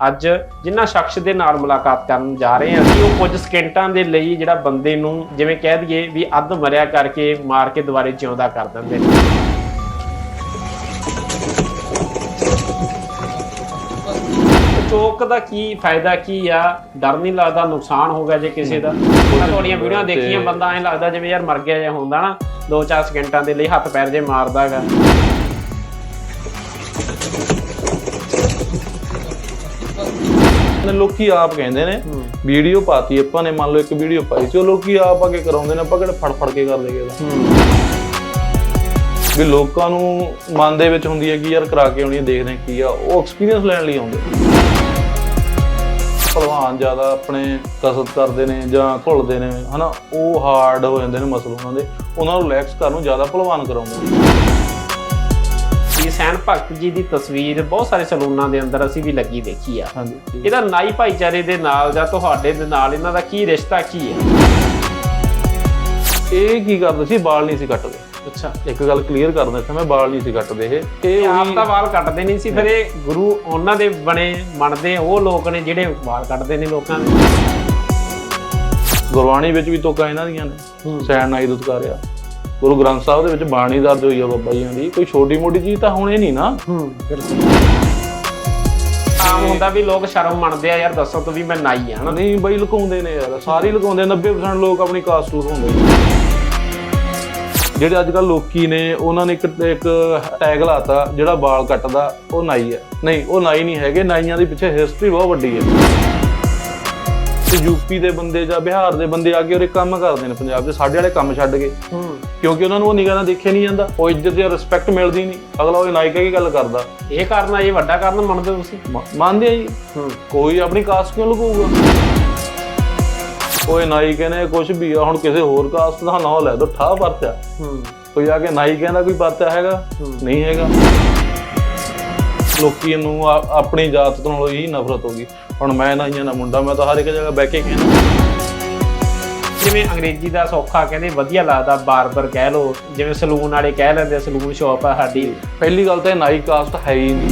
ਅੱਜ ਜਿਨ੍ਹਾਂ ਸ਼ਖਸ ਦੇ ਨਾਲ ਮੁਲਾਕਾਤ ਕਰਨ ਜਾ ਰਹੇ ਹਾਂ ਅਸੀਂ ਉਹ ਕੁਝ ਸਕਿੰਟਾਂ ਦੇ ਲਈ ਜਿਹੜਾ ਬੰਦੇ ਨੂੰ ਜਿਵੇਂ ਕਹਿ ਦਈਏ ਵੀ ਅੱਧ ਮਰਿਆ ਕਰਕੇ ਮਾਰ ਕੇ ਦੁਬਾਰੇ ਜਿਉਂਦਾ ਕਰ ਦਿੰਦੇ ਨੇ। ਚੋਕ ਦਾ ਕੀ ਫਾਇਦਾ ਕੀ ਆ? ਡਰ ਨਹੀਂ ਲੱਗਦਾ ਨੁਕਸਾਨ ਹੋ ਗਿਆ ਜੇ ਕਿਸੇ ਦਾ। ਮੈਂ ਤੁਹਾਡੀਆਂ ਵੀਡੀਓ ਦੇਖੀਆਂ ਬੰਦਾ ਐਂ ਲੱਗਦਾ ਜਿਵੇਂ ਯਾਰ ਮਰ ਗਿਆ ਜਿਹਾ ਹੁੰਦਾ ਨਾ 2-4 ਸਕਿੰਟਾਂ ਦੇ ਲਈ ਹੱਥ ਪੈਰ ਜੇ ਮਾਰਦਾਗਾ ਨੇ ਲੋਕੀ ਆਪ ਕਹਿੰਦੇ ਨੇ ਵੀਡੀਓ ਪਾਤੀ ਆਪਾਂ ਨੇ ਮੰਨ ਲਓ ਇੱਕ ਵੀਡੀਓ ਪਾਈ ਉਹ ਲੋਕੀ ਆਪ ਆ ਕੇ ਕਰਾਉਂਦੇ ਨੇ ਆਪਾਂ ਕਿਹੜੇ ਫੜ ਫੜ ਕੇ ਕਰ ਦੇਗੇ ਵੀ ਲੋਕਾਂ ਨੂੰ ਮਨ ਦੇ ਵਿੱਚ ਹੁੰਦੀ ਹੈ ਕਿ ਯਾਰ ਕਰਾ ਕੇ ਆਉਣੀ ਹੈ, ਦੇਖਦੇ ਹਾਂ ਕੀ ਆ ਉਹ ਐਕਸਪੀਰੀਅੰਸ ਲੈਣ ਲਈ ਆਉਂਦੇ। ਭਲਵਾਨ ਜ਼ਿਆਦਾ ਆਪਣੇ ਕਸਰਤ ਕਰਦੇ ਨੇ ਜਾਂ ਘੁਲਦੇ ਨੇ ਹਨਾ ਉਹ ਹਾਰਡ ਹੋ ਜਾਂਦੇ ਨੇ ਮਸਲ ਉਹਨਾਂ ਦੇ ਉਹਨਾਂ ਨੂੰ ਰਿਲੈਕਸ ਕਰਨ ਨੂੰ ਜ਼ਿਆਦਾ ਭਲਵਾਨ ਕਰਾਉਂਦੇ ਨੇ। ਇਹ ਸੈਨ ਭਗਤ ਜੀ ਦੀ ਤਸਵੀਰ ਬਹੁਤ ਸਾਰੇ ਸਲੂਨਾਂ ਦੇ ਅੰਦਰ ਅਸੀਂ ਵੀ ਲੱਗੀ ਦੇਖੀ ਆ। ਹਾਂਜੀ। ਇਹਦਾ ਨਾਈ ਭਾਈਚਾਰੇ ਦੇ ਨਾਲ ਜਾਂ ਤੁਹਾਡੇ ਦੇ ਨਾਲ ਇਹਨਾਂ ਦਾ ਕੀ ਰਿਸ਼ਤਾ ਕੀ ਹੈ ਇਹ ਕੀ ਕਰਦੇ ਸੀ? ਵਾਲ ਨਹੀਂ ਸੀ ਕੱਟਦੇ। ਅੱਛਾ। ਇੱਕ ਗੱਲ ਕਲੀਅਰ ਕਰ ਦਿੰਦਾ ਮੈਂ ਵਾਲ ਨਹੀਂ ਸੀ ਕੱਟਦੇ ਇਹ। ਇਹ ਆਪ ਉਹੀ- ਤਾਂ ਵਾਲ ਕੱਟਦੇ ਨਹੀਂ ਸੀ ਫਿਰ ਇਹ ਗੁਰੂ ਉਹਨਾਂ ਦੇ ਬਣੇ ਮੰਨਦੇ ਉਹ ਲੋਕ ਨੇ ਜਿਹੜੇ ਵਾਲ ਕੱਟਦੇ ਨੇ ਲੋਕਾਂ ਦੇ। ਗੁਰਬਾਣੀ ਵਿੱਚ ਵੀ ਤੋਕਾ ਇਹਨਾਂ ਦੀਆਂ ਨੇ। ਸੈਣ ਨਾਈ ਦੁਤਕਾਰਿਆ ਗੁਰੂ ਗ੍ਰੰਥ ਸਾਹਿਬ ਦੇ ਵਿੱਚ ਬਾਣੀ ਦਰਜ ਹੋਈ ਆ ਬਾਬਾ ਜੀਆਂ ਦੀ। ਕੋਈ ਛੋਟੀ ਮੋਟੀ ਚੀਜ਼ ਤਾਂ ਹੁਣ ਇਹ ਨਹੀਂ ਨਾ। ਹੂੰ ਆਮ ਹੁੰਦਾ ਵੀ ਲੋਕ ਸ਼ਰਮ ਮੰਨਦੇ ਆ ਯਾਰ ਦੱਸੋ ਤੂੰ ਵੀ ਮੈਂ ਨਾਈ ਆ ਹਨਾ? ਨਹੀਂ ਬਈ ਲੁਕਾਉਂਦੇ ਨੇ ਯਾਰ ਸਾਰੇ ਹੀ ਲੁਕਾਉਂਦੇ ਆ, 90% ਲੋਕ ਆਪਣੀ ਕਾਸਟ ਨੇ ਜਿਹੜੇ ਅੱਜ ਕੱਲ ਲੋਕੀ ਨੇ ਉਹਨਾਂ ਨੇ ਇੱਕ ਇੱਕ ਟੈਗ ਲਾਤਾ ਜਿਹੜਾ ਵਾਲ ਕੱਟਦਾ ਉਹ ਨਾਈ ਹੈ ਨਹੀਂ ਉਹ ਨਾਈ ਨਹੀਂ ਹੈਗੇ। ਨਾਈਆਂ ਦੇ ਪਿੱਛੇ ਹਿਸਟਰੀ ਬਹੁਤ ਵੱਡੀ ਹੈ ਤੇ ਯੂਪੀ ਦੇ ਬੰਦੇ ਜਾਂ ਬਿਹਾਰ ਦੇ ਬੰਦੇ ਆ ਕੇ ਉਰੇ ਕੰਮ ਕਰਦੇ ਨੇ ਪੰਜਾਬ ਦੇ ਸਾਡੇ ਵਾਲੇ ਕੰਮ ਛੱਡ ਗਏ ਕਿਉਂਕਿ ਉਹਨਾਂ ਨੂੰ ਉਹ ਨਿਗਾਹ ਨਾਲ ਦੇਖਿਆ ਨਹੀਂ ਜਾਂਦਾ ਉਹ ਇੱਜ਼ਤ ਜਾਂ ਰਿਸਪੈਕਟ ਮਿਲਦੀ ਨਹੀਂ। ਅਗਲਾ ਉਹ ਨਾਈ ਕਹਿ ਕੇ ਗੱਲ ਕਰਦਾ। ਇਹ ਕਾਰਨ ਆ ਇਹ ਵੱਡਾ ਕਾਰਨ ਮੰਨਦੇ ਹੋ ਤੁਸੀਂ? ਮੰਨਦੇ ਆ ਜੀ। ਕੋਈ ਆਪਣੀ ਕਾਸਟ ਕਿਉਂ ਲਗਾਊਗਾ ਕੋਈ ਨਾਈ ਕਹਿੰਦੇ ਕੁਝ ਵੀ ਆ ਹੁਣ ਕਿਸੇ ਹੋਰ ਕਾਸਟ ਦਾ ਨਾਂ ਲੈ ਦੋ ਠਾ ਵਰਤਿਆ। ਹੂੰ। ਕੋਈ ਆ ਕੇ ਨਾਈ ਕਹਿੰਦਾ ਕੋਈ ਵਰਤਿਆ ਹੈਗਾ। ਨਹੀਂ ਹੈਗਾ। ਲੋਕੀ ਨੂੰ ਆਪਣੀ ਜਾਤ ਤੋਂ ਨਾਲੋਂ ਹੀ ਨਫ਼ਰਤ ਹੋ ਗਈ। ਹੁਣ ਮੈਂ ਨਾਈਆਂ ਦਾ ਮੁੰਡਾ ਮੈਂ ਤਾਂ ਹਰ ਇੱਕ ਜਗ੍ਹਾ ਬਹਿ ਕੇ ਕਹਿੰਦਾ ਜਿਵੇਂ ਅੰਗਰੇਜ਼ੀ ਦਾ ਸੌਖਾ ਕਹਿੰਦੇ ਵਧੀਆ ਲੱਗਦਾ ਬਾਰਬਰ ਕਹਿ ਲੋ ਜਿਵੇਂ ਸਲੂਨ ਵਾਲੇ ਕਹਿ ਲੈਂਦੇ ਸਲੂਨ ਸ਼ਾਪ ਆ ਸਾਡੀ। ਪਹਿਲੀ ਗੱਲ ਤਾਂ ਇਹ ਨਾਈ ਕਾਸਟ ਹੈ ਹੀ ਨਹੀਂ।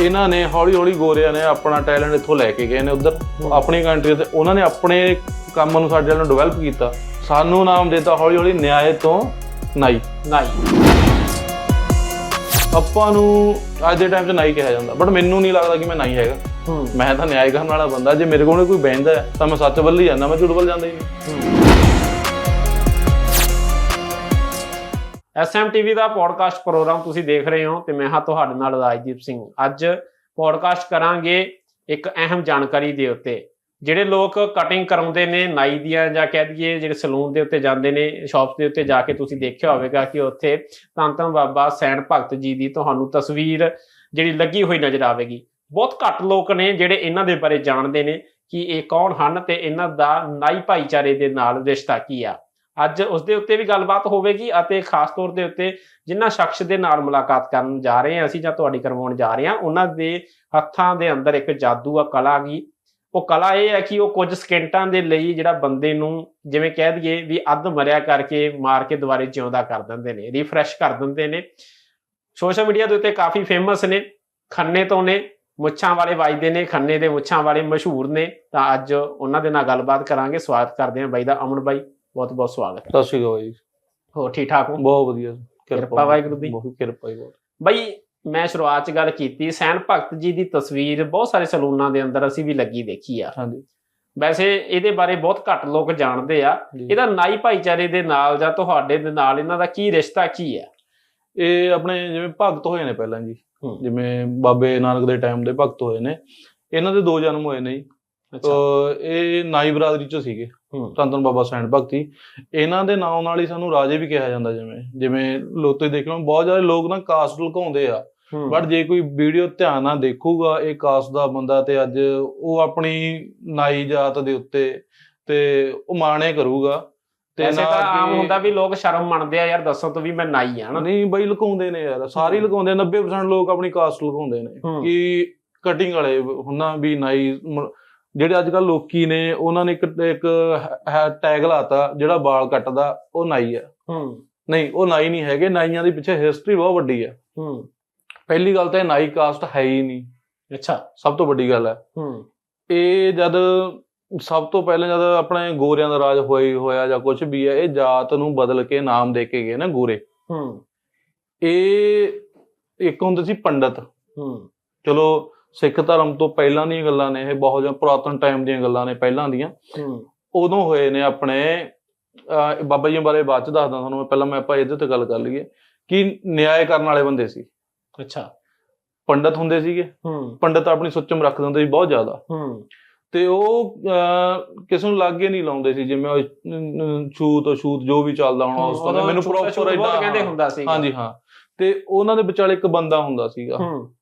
ਇਹਨਾਂ ਨੇ ਹੌਲੀ ਹੌਲੀ ਗੋਰਿਆਂ ਨੇ ਆਪਣਾ ਟੈਲੈਂਟ ਇੱਥੋਂ ਲੈ ਕੇ ਗਏ ਨੇ ਉਧਰ। ਆਪਣੀ ਕੰਟਰੀ ਤੇ ਉਹਨਾਂ ਨੇ ਆਪਣੇ ਕੰਮ ਨੂੰ ਸਾਡੇ ਨਾਲ ਡਿਵੈਲਪ ਕੀਤਾ। ਸਾਨੂੰ ਨਾਮ ਦਿੱਤਾ ਹੌਲੀ ਹੌਲੀ ਨਿਆਏ ਤੋਂ ਨਾਈ। ਨਾਈ। ਆਪਾਂ ਨੂੰ ਅੱਜ ਦੇ ਟਾਈਮ 'ਚ ਨਾਈ ਕਿਹਾ ਜਾਂਦਾ ਬਟ ਮੈਨੂੰ ਨਹੀਂ ਲੱਗਦਾ ਕਿ ਮੈਂ ਨਾਈ ਹੈਗਾ। ਮੈਂ ਤਾਂ ਨਿਆਏ ਕਰਨ ਵਾਲਾ ਬੰਦਾ ਜੇ ਮੇਰੇ ਕੋਲ ਕੋਈ ਬਹਿੰਦਾ ਹੈ, ਤਾਂ ਮੈਂ ਸੱਚ ਵੱਲ ਹੀ ਜਾਂਦਾ ਮੈਂ ਝੂਠ ਵੱਲ ਜਾਂਦਾ ਹੀ ਨਹੀਂ। ਐਸਐਮਟੀਵੀ ਦਾ ਪੋਡਕਾਸਟ ਪ੍ਰੋਗਰਾਮ ਤੁਸੀਂ ਦੇਖ ਰਹੇ ਹੋ ਤੇ ਮੈਂ ਹਾਂ ਤੁਹਾਡੇ ਨਾਲ ਰਾਜਦੀਪ ਸਿੰਘ। ਅੱਜ ਪੋਡਕਾਸਟ ਕਰਾਂਗੇ ਇੱਕ ਅਹਿਮ ਜਾਣਕਾਰੀ ਦੇ ਉੱਤੇ। ਜਿਹੜੇ ਲੋਕ ਕਟਿੰਗ ਕਰਾਉਂਦੇ ਨੇ, ਨਾਈ ਦੀਆਂ ਜਾਂ ਕਹਿ ਦਈਏ ਜਿਹੜੇ ਸਲੂਨ ਦੇ ਉੱਤੇ ਜਾਂਦੇ ਨੇ ਸ਼ਾਪਸ ਦੇ ਉੱਤੇ ਜਾ ਕੇ ਤੁਸੀਂ ਦੇਖਿਆ ਹੋਵੇਗਾ ਕਿ ਉੱਥੇ ਧੰਨ ਧੰਨ ਬਾਬਾ ਸੈਣ ਭਗਤ ਜੀ ਦੀ ਤੁਹਾਨੂੰ ਤਸਵੀਰ ਜਿਹੜੀ ਲੱਗੀ ਹੋਈ ਨਜ਼ਰ ਆਵੇਗੀ। ਬਹੁਤ ਘੱਟ ਲੋਕ ਨੇ ਜਿਹੜੇ ਇਹਨਾਂ ਦੇ ਬਾਰੇ ਜਾਣਦੇ ਨੇ ਕਿ ਇਹ ਕੌਣ ਹਨ ਤੇ ਇਹਨਾਂ ਦਾ ਨਾਈ ਭਾਈਚਾਰੇ ਦੇ ਨਾਲ ਰਿਸ਼ਤਾ ਕੀ ਆ। ਅੱਜ ਉਸ ਦੇ ਉੱਤੇ ਵੀ ਗੱਲਬਾਤ ਹੋਵੇਗੀ ਅਤੇ ਖਾਸ ਤੌਰ ਦੇ ਉੱਤੇ ਜਿਨ੍ਹਾਂ ਸ਼ਖਸ ਦੇ ਨਾਲ ਮੁਲਾਕਾਤ ਕਰਨ ਜਾ ਰਹੇ ਹਾਂ ਅਸੀਂ ਜਾਂ ਤੁਹਾਡੀ ਕਰਵਾਉਣ ਜਾ ਰਹੇ ਹਾਂ, ਉਹਨਾਂ ਦੇ ਹੱਥਾਂ ਦੇ ਅੰਦਰ ਇੱਕ ਜਾਦੂ ਆ ਕਲਾ ਗਈ। ਉਹ ਕਲਾ ਇਹ ਹੈ ਕਿ ਉਹ ਕੁਝ ਸਕਿੰਟਾਂ ਦੇ ਲਈ ਜਿਹੜਾ ਬੰਦੇ ਨੂੰ ਜਿਵੇਂ ਕਹਿ ਦਈਏ ਵੀ ਅੱਧ ਮਰਿਆ ਕਰਕੇ ਮਾਰ ਕੇ ਦੁਬਾਰੇ ਜਿਉਂਦਾ ਕਰ ਦਿੰਦੇ ਨੇ ਰੀਫਰੈਸ਼ ਕਰ ਦਿੰਦੇ ਨੇ। ਸੋਸ਼ਲ ਮੀਡੀਆ ਦੇ ਉੱਤੇ ਕਾਫੀ ਫੇਮਸ ਨੇ ਖੰਨੇ ਤੋਂ ਨੇ ਮੁੱਛਾਂ ਵਾਲੇ ਵੱਜਦੇ ਨੇ ਖੰਨੇ ਦੇ ਮੁੱਛਾਂ ਵਾਲੇ ਮਸ਼ਹੂਰ ਨੇ। ਤਾਂ ਅੱਜ ਉਹਨਾਂ ਦੇ ਨਾਲ ਗੱਲਬਾਤ ਕਰਾਂਗੇ। ਸਵਾਗਤ ਕਰਦੇ ਹਾਂ ਬਾਈ ਦਾ ਅਮਨ ਬਾਈ ਬਹੁਤ ਬਹੁਤ ਸਵਾਗਤ ਸਤਿ ਸ਼੍ਰੀ ਅਕਾਲ ਜੀ। ਹੋ ਠੀਕ ਠਾਕ ਹੋ? ਬਹੁਤ ਵਧੀਆ ਕਿਰਪਾ ਵਾਹਿਗੁਰੂ ਦੀ। ਬਹੁਤ ਕਿਰਪਾ ਜੀ ਬਹੁਤ। ਬਈ ਮੈਂ ਸ਼ੁਰੂਆਤ ਚ ਗੱਲ ਕੀਤੀ ਸੈਨ ਭਗਤ ਜੀ ਦੀ ਤਸਵੀਰ ਬਹੁਤ ਸਾਰੇ ਸਲੂਨਾਂ ਦੇ ਅੰਦਰ ਅਸੀਂ ਵੀ ਲੱਗੀ ਦੇਖੀ ਆ। ਹਾਂਜੀ। ਵੈਸੇ ਇਹਦੇ ਬਾਰੇ ਬਹੁਤ ਘੱਟ ਲੋਕ ਜਾਣਦੇ ਆ। ਇਹਦਾ ਨਾਈ ਭਾਈਚਾਰੇ ਦੇ ਨਾਲ ਜਾਂ ਤੁਹਾਡੇ ਦੇ ਨਾਲ ਇਹਨਾਂ ਦਾ ਕੀ ਰਿਸ਼ਤਾ ਕੀ ਹੈ ਇਹ ਆਪਣੇ ਜਿਵੇਂ ਭਗਤ ਹੋਏ ਨੇ ਪਹਿਲਾਂ ਜੀ। ਜਿਵੇਂ ਬਾਬੇ ਨਾਨਕ ਦੇ ਟਾਈਮ ਦੇ ਭਗਤ ਹੋਏ ਨੇ। ਇਹਨਾਂ ਦੇ ਦੋ ਜਨਮ ਹੋਏ ਨੇ ਜੀ। ਅਹ ਇਹ ਨਾਈ ਬਰਾਦਰੀ ਚ ਸੀਗੇ। ਧੰਨ ਬਾਬਾ ਸੈਣ ਭਗਤੀ ਇਹਨਾਂ ਦੇ ਨਾਮ ਨਾਲ ਹੀ ਸਾਨੂੰ ਰਾਜੇ ਵੀ ਕਿਹਾ ਜਾਂਦਾ ਜਿਵੇਂ। ਜਿਵੇਂ ਲੋਕ ਤੁਸੀਂ ਦੇਖ ਲਓ ਬਹੁਤ ਜ਼ਿਆਦਾ ਲੋਕ ਨਾ ਕਾਸਟ ਲੁਕਾਉਂਦੇ ਆ। ਬਟ ਜੇ ਕੋਈ ਵੀਡੀਓ ਧਿਆਨ ਨਾਲ ਦੇਖੂਗਾ ਇਹ ਕਾਸਟ ਦਾ ਬੰਦਾ ਤੇ ਅੱਜ ਉਹ ਆਪਣੀ ਨਾਈ ਜਾਤ ਦੇ ਉੱਤੇ ਤੇ ਉਹ ਮਾਣੇ ਕਰੂਗਾ ਤੇ ਨਾ ਤਾਂ ਆਮ ਹੁੰਦਾ ਵੀ ਲੋਕ ਸ਼ਰਮ ਮੰਨਦੇ ਆ ਯਾਰ ਦੱਸੋ ਤੂੰ ਵੀ ਮੈਂ ਨਾਈ ਆ ਹਨਾ? ਨਹੀਂ ਬਈ ਲੁਕਾਉਂਦੇ ਨੇ ਯਾਰ ਸਾਰੇ ਲੁਕਾਉਂਦੇ ਆ, 90% ਲੋਕ ਆਪਣੀ ਕਾਸਟ ਲੁਕਾਉਂਦੇ ਨੇ। ਕਿ ਕਟਿੰਗ ਵਾਲੇ ਹੁੰਨਾ ਵੀ ਨਾਈ ਜਿਹੜੇ ਅੱਜ ਕੱਲ ਲੋਕੀ ਨੇ ਉਹਨਾਂ ਨੇ ਇੱਕ ਇੱਕ ਟੈਗ ਲਾਤਾ ਜਿਹੜਾ ਵਾਲ ਕੱਟਦਾ ਉਹ ਨਾਈ ਹੈ ਹੂੰ। ਨਹੀਂ ਉਹ ਨਾਈ ਨਹੀਂ ਹੈਗੇ ਨਾਈਆਂ ਦੇ ਪਿੱਛੇ ਹਿਸਟਰੀ ਬਹੁਤ ਵੱਡੀ ਹੈ ਹੂੰ। ਪਹਿਲੀ ਗੱਲ ਤਾਂ ਇਹ ਨਾਈ ਕਾਸਟ ਹੈ ਹੀ ਨਹੀਂ। ਅੱਛਾ। ਸਭ ਤੋਂ ਵੱਡੀ ਗੱਲ ਹੈ। ਹੂੰ। ਇਹ ਜਦ ਸਭ ਤੋਂ ਪਹਿਲਾਂ ਜਦ ਆਪਣੇ ਗੋਰਿਆਂ ਦਾ ਰਾਜ ਹੋਈ ਹੋਇਆ ਜਾਂ ਕੁਝ ਵੀ ਹੈ ਇਹ ਜਾਤ ਨੂੰ ਬਦਲ ਕੇ ਨਾਮ ਦੇ ਕੇ ਗਏ ਨਾ ਗੋਰੇ। ਹੂੰ। ਇਹ ਇੱਕ ਹੁੰਦੇ ਸੀ ਪੰਡਤ। ਹੂੰ। ਚਲੋ ਸਿੱਖ ਧਰਮ ਤੋਂ ਪਹਿਲਾਂ ਦੀਆਂ ਗੱਲਾਂ ਨੇ ਇਹ ਬਹੁਤ ਜ਼ਿਆਦਾ ਪੁਰਾਤਨ ਟਾਈਮ ਦੀਆਂ ਗੱਲਾਂ ਨੇ ਪਹਿਲਾਂ ਦੀਆਂ। ਹੂੰ। ਉਦੋਂ ਹੋਏ ਨੇ ਆਪਣੇ ਬਾਬਾ ਜੀ ਬਾਰੇ ਬਾਅਦ ਚ ਦੱਸਦਾ ਤੁਹਾਨੂੰ ਮੈਂ ਪਹਿਲਾਂ ਮੈਂ ਆਪਾਂ ਇਹਦੇ ਤੇ ਗੱਲ ਕਰ ਲਈਏ ਕਿ ਨਿਆਂ ਕਰਨ ਵਾਲੇ ਬੰਦੇ ਸੀ। ਅੱਛਾ। ਪੰਡਤ ਹੁੰਦੇ ਸੀਗੇ। ਹੂੰ। ਪੰਡਤ ਆਪਣੀ ਸੁੱਚਮ ਰੱਖਦੇ ਹੁੰਦੇ ਸੀ ਬਹੁਤ ਜ਼ਿਆਦਾ। ਹੂੰ। ਤੇ ਉਹ ਕਿਸੇ ਨੂੰ ਲਾਗੇ ਨਹੀਂ ਲਾਉਂਦੇ ਸੀ ਜਿਵੇਂ ਉਹ, ਛੂਤ ਛੂਤ ਜੋ ਵੀ ਚੱਲਦਾ ਹੋਣਾ ਉਸ ਸਮੇਂ ਮੈਨੂੰ ਪ੍ਰੋਪਰ ਇਦਾਂ ਕਹਿੰਦੇ ਹੁੰਦਾ ਸੀ ਹਾਂਜੀ ਹਾਂ। ਤੇ ਉਹਨਾਂ ਦੇ ਵਿਚਾਲੇ ਇੱਕ ਬੰਦਾ ਹੁੰਦਾ ਸੀਗਾ। ਹੂੰ।